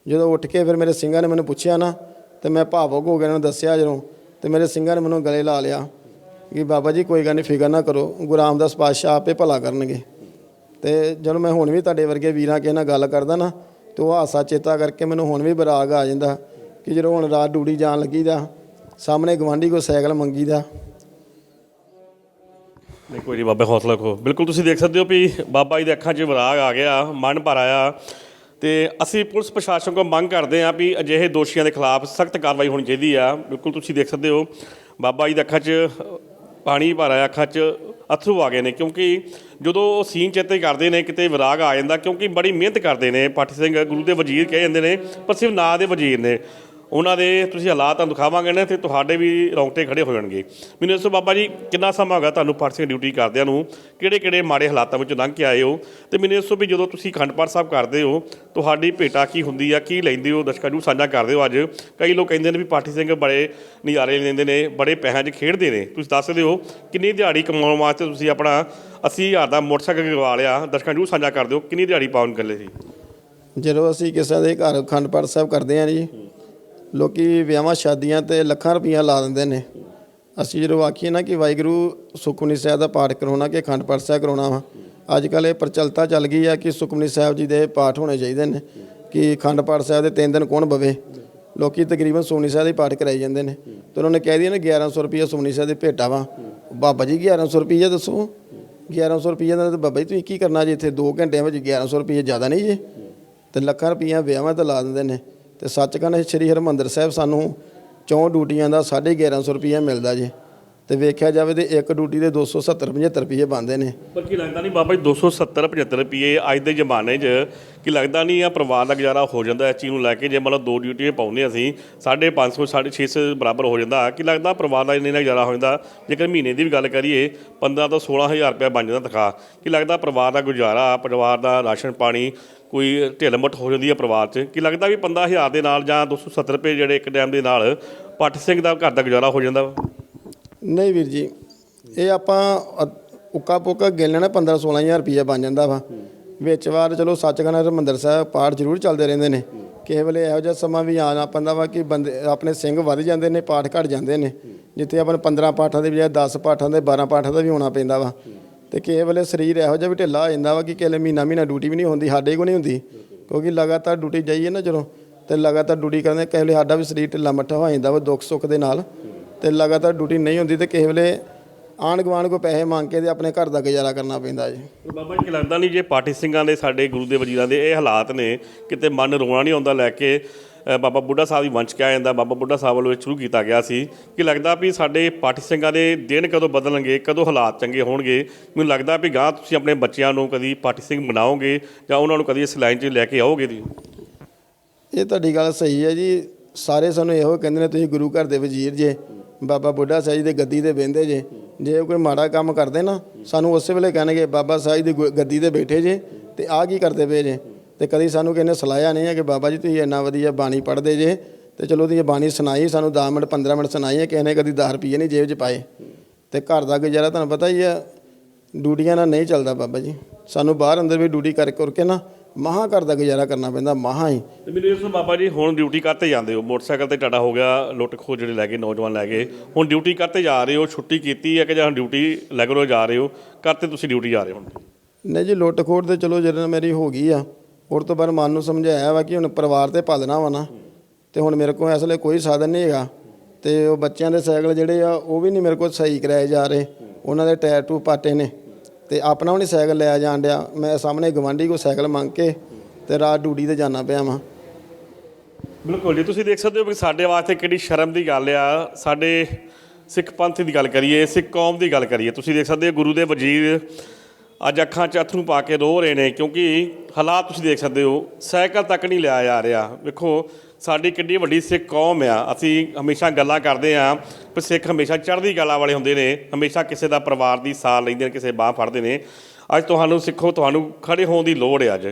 ਜਦੋਂ ਉੱਠ ਕੇ ਫਿਰ ਮੇਰੇ ਸਿੰਘਾਂ ਨੇ ਮੈਨੂੰ ਪੁੱਛਿਆ ਨਾ, ਤੇ ਮੈਂ ਭਾਵੁਕ ਹੋ ਗਿਆ, ਇਹਨਾਂ ਨੂੰ ਦੱਸਿਆ ਜਦੋਂ, ਤੇ ਮੇਰੇ ਸਿੰਘਾਂ ਨੇ ਮੈਨੂੰ ਗਲੇ ਲਾ ਲਿਆ ਕਿ ਬਾਬਾ ਜੀ ਕੋਈ ਗੱਲ ਨਹੀਂ, ਫਿਕਰ ਨਾ ਕਰੋ, ਗੁਰੂ ਦਾ ਪਾਤਸ਼ਾਹ ਆਪੇ ਭਲਾ ਕਰਨਗੇ। ਤੇ ਜਦੋਂ ਮੈਂ ਹੁਣ ਵੀ ਤੁਹਾਡੇ ਵਰਗੇ ਵੀਰਾਂ ਕਿਸੇ ਨਾਲ ਗੱਲ ਕਰਦਾ ਨਾ, ਤੇ ਉਹ ਹਾਸਾ ਚੇਤਾ ਕਰਕੇ ਮੈਨੂੰ ਹੁਣ ਵੀ ਬਰਾਗ ਆ ਜਾਂਦਾ। ਕਿ ਜਦੋਂ ਹੁਣ ਰਾਤ ਡੂੜੀ ਜਾਣ ਲੱਗੀ ਦਾ ਸਾਹਮਣੇ ਗਵਾਂਢੀ ਕੋ ਸਾਈਕਲ ਮੰਗੀ ਦਾ ਨਹੀਂ, ਕੋਈ ਨਹੀਂ ਬਾਬਾ, ਹੌਸਲਾ ਰੱਖੋ। ਬਿਲਕੁਲ ਤੁਸੀਂ ਦੇਖ ਸਕਦੇ ਹੋ ਵੀ ਬਾਬਾ ਜੀ ਦੇ ਅੱਖਾਂ 'ਚ ਵਿਰਾਗ ਆ ਗਿਆ, ਮਨ ਭਰ ਆਇਆ। ਤੇ ਅਸੀਂ ਪੁਲਿਸ ਪ੍ਰਸ਼ਾਸਨ ਕੋਲ ਮੰਗ ਕਰਦੇ ਹਾਂ ਵੀ ਅਜਿਹੇ ਦੋਸ਼ੀਆਂ ਦੇ ਖਿਲਾਫ ਸਖਤ ਕਾਰਵਾਈ ਹੋਣੀ ਚਾਹੀਦੀ ਆ। ਬਿਲਕੁਲ ਤੁਸੀਂ ਦੇਖ ਸਕਦੇ ਹੋ, ਬਾਬਾ ਜੀ ਦੇ ਅੱਖਾਂ 'ਚ ਪਾਣੀ ਭਰ ਆਇਆ, ਅੱਖਾਂ 'ਚ ਅਥਰੂ ਆ ਗਏ ਨੇ। ਕਿਉਂਕਿ ਜਦੋਂ ਉਹ ਸੀਨ ਚੇਤੇ ਕਰਦੇ ਨੇ, ਕਿਤੇ ਵਿਰਾਗ ਆ ਜਾਂਦਾ, ਕਿਉਂਕਿ ਬੜੀ ਮਿਹਨਤ ਕਰਦੇ ਨੇ। ਪਾਠੀ ਸਿੰਘ ਗੁਰੂ ਦੇ ਵਜ਼ੀਰ ਕਹੇ ਜਾਂਦੇ ਨੇ, ਪਰ ਸਿਰਫ ਨਾਂ ਦੇ ਵਜ਼ੀਰ ਨੇ। ਉਹਨਾਂ ਦੇ ਤੁਸੀਂ ਹਾਲਾਤ ਤੁਹਾਨੂੰ ਦਿਖਾਵਾਂਗੇ ਨਾ, ਤੇ ਤੁਹਾਡੇ ਵੀ ਰੌਂਗਟੇ ਖੜੇ ਹੋ ਜਾਣਗੇ। ਮੈਨੂੰ ਦੱਸੋ ਬਾਬਾ ਜੀ, ਕਿੰਨਾ ਸਮਾਂ ਹੋ ਗਿਆ ਤੁਹਾਨੂੰ ਪਾਠ ਡਿਊਟੀ ਕਰਦਿਆਂ ਨੂੰ? ਕਿਹੜੇ ਕਿਹੜੇ ਮਾੜੇ ਹਾਲਾਤਾਂ ਵਿੱਚ ਲੰਘ ਕੇ ਆਏ ਹੋ? ਤੇ ਮੈਨੂੰ ਦੱਸੋ ਵੀ ਜਦੋਂ ਤੁਸੀਂ ਅਖੰਡ ਪਾਠ ਸਾਹਿਬ ਕਰਦੇ ਹੋ, ਤੁਹਾਡੀ ਭੇਟਾ ਕੀ ਹੁੰਦੀ ਆ, ਕੀ ਲੈਂਦੇ ਹੋ? ਦਰਸ਼ਕਾਂ ਨੂੰ ਸਾਂਝਾ ਕਰਦੇ ਹੋ ਅੱਜ। ਕਈ ਲੋਕ ਕਹਿੰਦੇ ਨੇ ਵੀ ਪਾਠੀ ਸਿੰਘ ਬੜੇ ਨਜ਼ਾਰੇ ਲੈਂਦੇ ਨੇ, ਬੜੇ ਪੈਸਿਆਂ 'ਚ ਖੇਡਦੇ ਨੇ। ਤੁਸੀਂ ਦੱਸ ਦਿਓ ਕਿੰਨੀ ਦਿਹਾੜੀ ਕਮਾਉਣ ਵਾਸਤੇ ਤੁਸੀਂ ਆਪਣਾ 80000 ਦਾ ਮੋਟਰਸਾਈਕਲ ਗਵਾ ਲਿਆ। ਦਰਸ਼ਕਾਂ ਨੂੰ ਸਾਂਝਾ ਕਰ ਦਿਓ, ਕਿੰਨੀ ਦਿਹਾੜੀ ਪਾਉਣ ਕੱਲੇ ਸੀ? ਜਦੋਂ ਅਸੀਂ ਕਿਸੇ ਦੇ ਘਰ ਅਖੰਡ ਪਾਠ ਸਾਹਿਬ ਕਰਦੇ ਹਾਂ ਜੀ ਲੋਕੀ ਵਿਆਹਾਂ, ਸ਼ਾਦੀਆਂ ਤੇ ਲੱਖਾਂ ਰੁਪਈਆ ਲਾ ਦਿੰਦੇ ਨੇ। ਅਸੀਂ ਜਦੋਂ ਆਖੀਏ ਨਾ ਕਿ ਵਾਹਿਗੁਰੂ ਸੁਖਮਨੀ ਸਾਹਿਬ ਦਾ ਪਾਠ ਕਰਾਉਣਾ ਕਿ ਅਖੰਡ ਪਾਠ ਸਾਹਿਬ ਕਰਾਉਣਾ ਵਾ ਅੱਜ ਕੱਲ੍ਹ ਇਹ ਪ੍ਰਚਲਤਾ ਚੱਲ ਗਈ ਆ ਕਿ ਸੁਖਮਨੀ ਸਾਹਿਬ ਜੀ ਦੇ ਪਾਠ ਹੋਣੇ ਚਾਹੀਦੇ ਨੇ, ਕਿ ਅਖੰਡ ਪਾਠ ਸਾਹਿਬ ਦੇ ਤਿੰਨ ਦਿਨ ਕੌਣ ਬਵੇ? ਲੋਕੀ ਤਕਰੀਬਨ ਸੁਖਮਨੀ ਸਾਹਿਬ ਦੇ ਪਾਠ ਕਰਾਈ ਜਾਂਦੇ ਨੇ। ਤੇ ਉਹਨਾਂ ਨੇ ਕਹਿ ਦਿਆ ਨਾ 1100 ਰੁਪਈਆ ਸੁਖਮਨੀ ਸਾਹਿਬ ਦੇ ਭੇਟਾ ਵਾ। ਬਾਬਾ ਜੀ 1100 ਰੁਪਈਆ ਦੱਸੋ। 1100 ਰੁਪਈਆ ਦਾ ਤਾਂ ਬਾਬਾ ਜੀ, ਤੁਸੀਂ ਕੀ ਕਰਨਾ ਜੇ ਇੱਥੇ 2 ਘੰਟਿਆਂ ਵਿੱਚ 1100 ਰੁਪਈਆ ਜ਼ਿਆਦਾ ਨਹੀਂ ਜੇ? ਤੇ ਲੱਖਾਂ ਰੁਪਈਆ ਵਿਆਹਾਂ ਤੇ ਲਾ ਦਿੰਦੇ ਨੇ। ਤੇ ਸੱਚਖੰਡ ਸ੍ਰੀ ਹਰਿਮੰਦਰ ਸਾਹਿਬ ਸਾਨੂੰ ਚੌਂ ਡਿਊਟੀਆਂ ਦਾ 1150 ਰੁਪਈਆ ਮਿਲਦਾ ਜੇ। ਤੇ ਵੇਖਿਆ ਜਾਵੇ ਤੇ ਇੱਕ ਡਿਊਟੀ ਦੇ 270 75 ਰੁਪਈਏ ਬਣਦੇ ਨੇ। ਪਰ ਕੀ ਲੱਗਦਾ ਨਹੀਂ ਬਾਬਾ ਜੀ 270 75 ਰੁਪਏ ਅੱਜ ਦੇ ਜ਼ਮਾਨੇ 'ਚ ਕੀ ਲੱਗਦਾ ਨਹੀਂ ਆ ਪਰਿਵਾਰ ਦਾ ਗੁਜ਼ਾਰਾ ਹੋ ਜਾਂਦਾ ਇਸ ਚੀਜ਼ ਨੂੰ ਲੈ ਕੇ, ਜੇ ਮਤਲਬ ਦੋ ਡਿਊਟੀਆਂ ਪਾਉਂਦੇ ਅਸੀਂ 550 650 ਬਰਾਬਰ ਹੋ ਜਾਂਦਾ। ਕੀ ਲੱਗਦਾ ਪਰਿਵਾਰ ਦਾ ਇੰਨੇ ਨਾਲ ਗੁਜ਼ਾਰਾ ਹੋ ਜਾਂਦਾ? ਜੇਕਰ ਮਹੀਨੇ ਦੀ ਵੀ ਗੱਲ ਕਰੀਏ 15 ਤੋਂ 16000 ਰੁਪਏ ਬਣ ਜਾਂਦਾ ਤਨਖਾਹ। ਕੀ ਲੱਗਦਾ ਪਰਿਵਾਰ ਦਾ ਗੁਜ਼ਾਰਾ, ਪਰਿਵਾਰ ਦਾ ਰਾਸ਼ਨ ਪਾਣੀ ਕੋਈ ਢਿੱਲ-ਮੱਠ ਹੋ ਜਾਂਦੀ ਹੈ ਪਰਿਵਾਰ 'ਚ? ਕੀ ਲੱਗਦਾ ਵੀ 15000 ਦੇ ਨਾਲ ਜਾਂ 270 ਰੁਪਏ ਜਿਹੜੇ ਇੱਕ ਟਾਈਮ ਦੇ ਨਾਲ ਪੱਟ ਸਿੰਘ ਦਾ ਘਰ ਦਾ ਗੁਜ਼ਾਰਾ ਹੋ ਜਾਂਦਾ ਵਾ? ਨਹੀਂ ਵੀਰ ਜੀ, ਇਹ ਆਪਾਂ ਅ- ਉੱਕਾ ਪੁੱਕਾ ਗਿਣ ਲੈਣਾ 15 16000 ਰੁਪਈਆ ਬਣ ਜਾਂਦਾ ਵਾ। ਵਿੱਚ ਵਾਰ ਚਲੋ ਸੱਚਖੰਡ ਹਰਿਮੰਦਰ ਸਾਹਿਬ ਪਾਠ ਜ਼ਰੂਰ ਚੱਲਦੇ ਰਹਿੰਦੇ ਨੇ। ਕਿਸੇ ਵੇਲੇ ਇਹੋ ਜਿਹਾ ਸਮਾਂ ਵੀ ਆਣਾ ਪੈਂਦਾ ਵਾ ਕਿ ਬੰਦੇ, ਆਪਣੇ ਸਿੰਘ ਵੱਧ ਜਾਂਦੇ ਨੇ, ਪਾਠ ਘਟ ਜਾਂਦੇ ਨੇ। ਜਿੱਥੇ ਆਪਾਂ ਨੂੰ 15 ਪਾਠਾਂ ਦੇ ਬਜਾਏ 10 ਪਾਠਾਂ ਦੇ 12 ਪਾਠਾਂ ਦਾ ਵੀ ਹੋਣਾ ਪੈਂਦਾ ਵਾ। ਤੇ ਕਿਸੇ ਵੇਲੇ ਸਰੀਰ ਇਹੋ ਜਿਹਾ ਵੀ ਢਿੱਲਾ ਹੋ ਜਾਂਦਾ ਵਾ ਕਿ ਕਿਸੇ ਵੇਲੇ ਮਹੀਨਾ ਮਹੀਨਾ ਡਿਊਟੀ ਵੀ ਨਹੀਂ ਹੁੰਦੀ, ਸਾਡੇ ਕੋਲ ਨਹੀਂ ਹੁੰਦੀ। ਕਿਉਂਕਿ ਲਗਾਤਾਰ ਡਿਊਟੀ ਜਾਈਏ ਨਾ ਜਦੋਂ, ਤੇ ਲਗਾਤਾਰ ਡਿਊਟੀ ਕਰਦੇ, ਕਿਸੇ ਵੇਲੇ ਸਾਡਾ ਵੀ ਸਰੀਰ ਢਿੱਲਾ ਮੱਠਾ ਹੋ ਜਾਂਦਾ ਵਾ ਦੁੱਖ ਸੁੱਖ ਦੇ ਨਾਲ। ਤੇ ਲਗਾਤਾਰ ਡਿਊਟੀ ਨਹੀਂ ਹੁੰਦੀ ਤੇ ਕਿਸੇ ਵੇਲੇ ਆਂਢ ਗੁਆਂਢ ਕੋ ਪੈਸੇ ਮੰਗ ਕੇ ਤੇ ਆਪਣੇ ਘਰ ਦਾ ਗੁਜ਼ਾਰਾ ਕਰਨਾ ਪੈਂਦਾ ਜੀ। ਬਾਬਾ ਜੀ ਕੀ ਲੱਗਦਾ ਨਹੀਂ ਜੇ ਪਾਠੀ ਸਿੰਘਾਂ ਦੇ ਸਾਡੇ ਗੁਰੂ ਦੇ ਵਜੀਰਾਂ ਦੇ ਇਹ ਹਾਲਾਤ ਨੇ ਕਿਤੇ ਮਨ ਰੋਣਾ ਨਹੀਂ ਆਉਂਦਾ ਲੈ ਕੇ ਬਾਬਾ ਬੁੱਢਾ ਸਾਹਿਬ ਦੀ ਵੰਸ਼ ਕਿਹਾ ਜਾਂਦਾ ਬਾਬਾ ਬੁੱਢਾ ਸਾਹਿਬ ਵੱਲੋਂ ਸ਼ੁਰੂ ਕੀਤਾ ਗਿਆ ਸੀ। ਕਿ ਲੱਗਦਾ ਵੀ ਸਾਡੇ ਪਾਠੀ ਸਿੰਘਾਂ ਦੇ ਦਿਨ ਕਦੋਂ ਬਦਲਣਗੇ ਕਦੋਂ ਹਾਲਾਤ ਚੰਗੇ ਹੋਣਗੇ? ਮੈਨੂੰ ਲੱਗਦਾ ਵੀ ਗਾਂ ਤੁਸੀਂ ਆਪਣੇ ਬੱਚਿਆਂ ਨੂੰ ਕਦੀ ਪਾਠੀ ਸਿੰਘ ਬਣਾਓਗੇ ਜਾਂ ਉਹਨਾਂ ਨੂੰ ਕਦੀ ਇਸ ਲਾਈਨ 'ਚ ਲੈ ਕੇ ਆਓਗੇ ਜੀ ਇਹ ਤੁਹਾਡੀ ਗੱਲ ਸਹੀ ਹੈ ਜੀ। ਸਾਰੇ ਸਾਨੂੰ ਇਹੋ ਕਹਿੰਦੇ ਨੇ ਤੁਸੀਂ ਗੁਰੂ ਘਰ ਦੇ ਵਜ਼ੀਰ ਜੇ। ਬਾਬਾ ਬੁੱਢਾ ਸਾਹਿਬ ਜੀ ਦੇ ਗੱਦੀ ਤੇ ਬਹਿੰਦੇ ਜੇ ਜੇ ਕੋਈ ਮਾੜਾ ਕੰਮ ਕਰਦੇ ਨਾ, ਸਾਨੂੰ ਉਸੇ ਵੇਲੇ ਕਹਿਣਗੇ, ਬਾਬਾ ਸਾਹਿਬ ਦੀ ਗੁ- ਗੱਦੀ ਤੇ ਬੈਠੇ ਜੇ ਤੇ ਆਹ ਕੀ ਕਰਦੇ ਪਏ ਜੇ? ਤੇ ਕਦੀ ਸਾਨੂੰ ਕਹਿੰਦੇ ਸਲਾਹਿਆ ਨਹੀਂ ਹੈ ਕਿ ਬਾਬਾ ਜੀ ਤੁਸੀਂ ਇੰਨਾ ਵਧੀਆ ਬਾਣੀ ਪੜ੍ਹਦੇ ਜੇ, ਤੇ ਚਲੋ ਤੁਸੀਂ ਬਾਣੀ ਸੁਣਾਈ, ਸਾਨੂੰ 10 ਮਿੰਟ 15 ਮਿੰਟ ਸੁਣਾਈ ਹੈ, ਕਿਸੇ ਨੇ ਕਦੀ 10 ਰੁਪਏ ਨਹੀਂ ਜੇਬ 'ਚ ਪਾਏ। ਤੇ ਘਰ ਦਾ ਗੁਜ਼ਾਰਾ ਤੁਹਾਨੂੰ ਪਤਾ ਹੀ ਹੈ, ਡਿਊਟੀਆਂ ਨਾਲ ਨਹੀਂ ਚੱਲਦਾ ਬਾਬਾ ਜੀ। ਸਾਨੂੰ ਬਾਹਰ ਅੰਦਰ ਵੀ ਡਿਊਟੀ ਕਰ ਕਰਕੇ ਨਾ ਮਹਾ ਘਰ ਦਾ ਗੁਜ਼ਾਰਾ ਕਰਨਾ ਪੈਂਦਾ ਮਹਾ ਹੀ। ਤੇ ਮੈਨੂੰ ਇਸ ਬਾਬਾ ਜੀ ਹੁਣ ਡਿਊਟੀ ਕਰਤੇ ਜਾਂਦੇ ਹੋ। ਮੋਟਰਸਾਈਕਲ ਤੇ ਟਾਟਾ ਹੋ ਗਿਆ ਲੁੱਟ ਖੋ ਜਿਹੜੇ ਲੈ ਗਏ ਨੌਜਵਾਨ ਲੈ ਗਏ। ਹੁਣ ਡਿਊਟੀ ਕਰਤੇ ਜਾ ਰਹੇ ਹੋ ਛੁੱਟੀ ਕੀਤੀ ਹੈ ਕਿ ਜਾਂ ਡਿਊਟੀ ਰੈਗੂਲਰ ਜਾ ਰਹੇ ਹੋ? ਕਰਤੇ ਤੁਸੀਂ ਡਿਊਟੀ ਜਾ ਰਹੇ ਹੋ ਹੁਣ? ਨਹੀਂ ਜੀ ਲੁੱਟ ਖੋਟ ਤੇ ਚਲੋ ਜਦੋਂ ਮੇਰੀ ਹੋ ਗਈ ਆ। ਉਹ ਤੋਂ ਬਾਅਦ ਮਨ ਨੂੰ ਸਮਝਾਇਆ ਵਾ ਕਿ ਹੁਣ ਪਰਿਵਾਰ ਤੇ ਪਾਲਣਾ ਵਾ ਨਾ। ਤੇ ਹੁਣ ਮੇਰੇ ਕੋਲ ਇਸ ਵੇਲੇ ਕੋਈ ਸਾਧਨ ਨਹੀਂ ਹੈਗਾ। ਤੇ ਉਹ ਬੱਚਿਆਂ ਦੇ ਸਾਈਕਲ ਜਿਹੜੇ ਆ ਉਹ ਵੀ ਨਹੀਂ ਮੇਰੇ ਕੋਲ ਸਹੀ ਕਰਾਏ ਜਾ ਰਹੇ। ਉਹਨਾਂ ਦੇ ਟਾਇਰ ਟੂ ਪਾਟੇ ਨੇ। ਤੇ ਆਪਣਾ ਵੀ ਨਹੀਂ ਸਾਈਕਲ ਲਿਆ ਜਾਣ ਡਿਆ। ਮੈਂ ਸਾਹਮਣੇ ਗਵਾਂਢੀ ਕੋ ਸਾਈਕਲ ਮੰਗ ਕੇ ਤੇ ਰਾਤ ਡਿਊਟੀ ਤੇ ਜਾਣਾ ਪਿਆ ਵਾਂ। ਬਿਲਕੁਲ ਜੀ, ਤੁਸੀਂ ਦੇਖ ਸਕਦੇ ਹੋ ਕਿ ਸਾਡੇ ਵਾਸਤੇ ਕਿਹੜੀ ਸ਼ਰਮ ਦੀ ਗੱਲ ਆ। ਸਾਡੇ ਸਿੱਖ ਪੰਥ ਦੀ ਗੱਲ ਕਰੀਏ, ਸਿੱਖ ਕੌਮ ਦੀ ਗੱਲ ਕਰੀਏ, ਤੁਸੀਂ ਦੇਖ ਸਕਦੇ ਹੋ ਗੁਰੂ ਦੇ ਵਜ਼ੀਰ ਅੱਜ ਅੱਖਾਂ 'ਚ ਅਥਰੂ ਪਾ ਕੇ ਰੋ ਰਹੇ ਨੇ ਕਿਉਂਕਿ ਹਾਲਾਤ ਤੁਸੀਂ ਦੇਖ ਸਕਦੇ ਹੋ, ਸਾਈਕਲ ਤੱਕ ਨਹੀਂ ਲਿਆ ਜਾ ਰਿਹਾ। ਵੇਖੋ ਸਾਡੀ ਕਿੰਨੀ ਵੱਡੀ ਸਿੱਖ ਕੌਮ ਆ, ਅਸੀਂ ਹਮੇਸ਼ਾ ਗੱਲਾਂ ਕਰਦੇ ਆ, ਪਰ ਸਿੱਖ ਹਮੇਸ਼ਾ ਚੜ੍ਹਦੀ ਕਲਾ ਵਾਲੇ ਹੁੰਦੇ ਨੇ, ਹਮੇਸ਼ਾ ਕਿਸੇ ਦਾ ਪਰਿਵਾਰ ਦੀ ਸਾਰ ਲੈਂਦੇ ਨੇ, ਕਿਸੇ ਬਾਹ ਫੜਦੇ ਨੇ। ਅੱਜ ਤੁਹਾਨੂੰ ਸਿੱਖੋ, ਤੁਹਾਨੂੰ ਖੜੇ ਹੋਣ ਦੀ ਲੋੜ ਹੈ ਅੱਜ।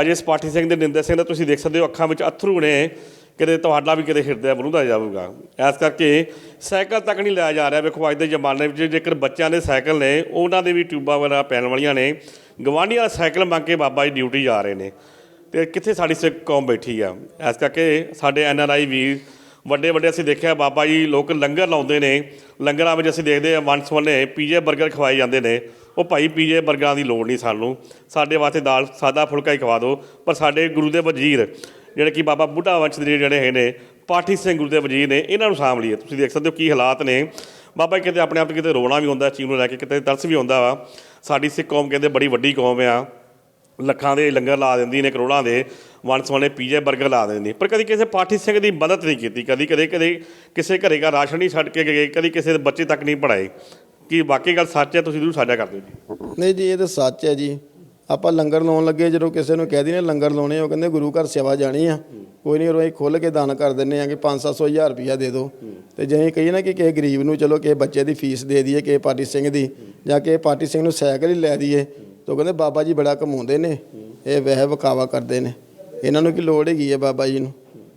ਅੱਜ ਇਸ ਪਾਠੀ ਸਿੰਘ ਦੇ ਨਿੰਦਰ ਸਿੰਘ ਦਾ ਤੁਸੀਂ ਦੇਖ ਸਕਦੇ ਹੋ ਅੱਖਾਂ ਵਿੱਚ ਅਥਰੂ ਨੇ, ਕਿਤੇ ਤੁਹਾਡਾ ਵੀ ਕਿਤੇ ਹਿਰਦਾ ਬਰੂਦਾ ਜਾਊਗਾ। ਇਸ ਕਰਕੇ ਸਾਈਕਲ ਤੱਕ ਨਹੀਂ ਲਿਆ ਜਾ ਰਿਹਾ, ਵੇਖੋ ਅੱਜ ਦੇ ਜ਼ਮਾਨੇ ਵਿੱਚ ਜੇਕਰ ਬੱਚਿਆਂ ਦੇ ਸਾਈਕਲ ਨੇ, ਉਹਨਾਂ ਦੇ ਵੀ ਟਿਊਬਾਂ ਵਗੈਰਾ ਪੈਣ ਵਾਲੀਆਂ ਨੇ। ਗਵਾਂਢੀਆਂ ਸਾਈਕਲ ਮੰਗ ਕੇ ਬਾਬਾ ਜੀ ਡਿਊਟੀ ਜਾ ਰਹੇ ਨੇ। ਤੇ ਕਿੱਥੇ ਸਾਡੀ ਸਿੱਖ ਕੌਮ ਬੈਠੀ ਆ? ਇਸ ਕਰਕੇ ਸਾਡੇ ਐਨ ਆਰ ਆਈ ਵੀਰ ਵੱਡੇ ਵੱਡੇ ਅਸੀਂ ਦੇਖਿਆ, ਬਾਬਾ ਜੀ ਲੋਕ ਲੰਗਰ ਲਾਉਂਦੇ ਨੇ, ਲੰਗਰਾਂ ਵਿੱਚ ਅਸੀਂ ਦੇਖਦੇ ਹਾਂ ਵੰਸ ਵੰਨੇ ਪੀਜੇ 버ਗਰ ਖਵਾਏ ਜਾਂਦੇ ਨੇ। ਉਹ ਭਾਈ ਪੀਜੇ 버ਗਰਾਂ ਦੀ ਲੋੜ ਨਹੀਂ ਸਾਨੂੰ। ਸਾਡੇ ਵਾਸਤੇ ਦਾਲ, ਸਾਦਾ ਫੁਲਕਾ ਹੀ ਖਵਾ ਦਿਓ। ਪਰ ਸਾਡੇ ਗੁਰੂ ਦੇ ਵਜ਼ੀਰ, ਜਿਹੜੇ ਕਿ ਬਾਬਾ ਬੁੱਢਾ ਵੰਸ਼ ਦੇ ਜਿਹੜੇ ਹੈਗੇ ਨੇ, ਪਾਠੀ ਸਿੰਘ ਗੁਰੂ ਦੇ ਵਜ਼ੀਰ ਨੇ, ਇਹਨਾਂ ਨੂੰ ਸਾਂਭ ਲਈਏ। ਤੁਸੀਂ ਦੇਖ ਸਕਦੇ ਹੋ ਕੀ ਹਾਲਾਤ ਨੇ। ਬਾਬਾ ਜੀ ਕਿਤੇ ਆਪਣੇ ਆਪ 'ਤੇ ਕਿਤੇ ਰੋਣਾ ਵੀ ਹੁੰਦਾ, ਚੀਜ਼ ਨੂੰ ਲੈ ਕੇ ਕਿਤੇ ਤਰਸ ਵੀ ਹੁੰਦਾ ਵਾ। ਸਾਡੀ ਸਿੱਖ ਕੌਮ ਕਹਿੰਦੇ ਬੜੀ ਵੱਡੀ ਕੌਮ ਆ। ਲੱਖਾਂ ਦੇ ਲੰਗਰ ਲਾ ਦਿੰਦੀ ਨੇ, ਕਰੋੜਾਂ ਦੇ ਵਨ ਸਵਨੇ ਪੀਜੇ 버ਗਰ ਲਾ ਦਿੰਦੀ। ਪਰ ਕਦੀ ਕਿਸੇ ਪਾਠੀ ਸਿੰਘ ਦੀ ਮਦਦ ਨਹੀਂ ਕੀਤੀ, ਕਦੀ, ਕਦੇ ਕਦੇ ਕਿਸੇ ਘਰੇ ਦਾ ਰਾਸ਼ਨ ਨਹੀਂ ਛੱਡ ਕੇ ਗਏ, ਕਦੀ ਕਿਸੇ ਦੇ ਬੱਚੇ ਤੱਕ ਨਹੀਂ ਪੜਾਏ ਕੀ ਵਾਕਈ ਗੱਲ ਸੱਚ ਹੈ, ਤੁਸੀਂ ਜ਼ਰੂਰ ਸਾਂਝਾ ਕਰ ਦਿਓ ਜੀ। ਨਹੀਂ ਜੀ, ਇਹ ਤਾਂ ਸੱਚ ਹੈ ਜੀ। ਆਪਾਂ ਲੰਗਰ ਲਾਉਣ ਲੱਗੇ, ਜਦੋਂ ਕਿਸੇ ਨੂੰ ਕਹਿ ਦਿੰਦੇ ਲੰਗਰ ਲਾਉਣੇ ਉਹ ਕਹਿੰਦੇ ਗੁਰੂ ਘਰ ਸੇਵਾ ਜਾਣੀ ਆ। ਕੋਈ ਨਹੀਂ ਰੋਈ ਖੁੱਲ ਕੇ ਦਾਨ ਕਰ ਦਿੰਨੇ ਆ ਕਿ 5-700 ਹਜ਼ਾਰ ਰੁਪਇਆ ਦੇ ਦਿਓ। ਤੇ ਜੇ ਅਸੀਂ ਕਹੀਏ ਨਾ ਕਿ ਕਿਸੇ ਗਰੀਬ ਨੂੰ, ਚਲੋ, ਕਿਸੇ ਬੱਚੇ ਦੀ ਫੀਸ ਦੇ ਦਈਏ, ਕਿਸੇ ਪਾਰਟੀ ਸਿੰਘ ਦੀ, ਜਾਂ ਕਿਸੇ ਪਾਰਟੀ ਸਿੰਘ ਨੂੰ ਸਾਈਕਲ ਹੀ ਲੈ ਦਈਏ ਉਹ ਕਹਿੰਦੇ ਬਾਬਾ ਜੀ ਬੜਾ ਕਮਾਉਂਦੇ ਨੇ ਇਹ ਵਹਿ ਵਕਾਵਾ ਕਰਦੇ ਨੇ। ਇਹਨਾਂ ਨੂੰ ਕੀ ਲੋੜ ਹੈਗੀ ਹੈ ਬਾਬਾ ਜੀ ਨੂੰ?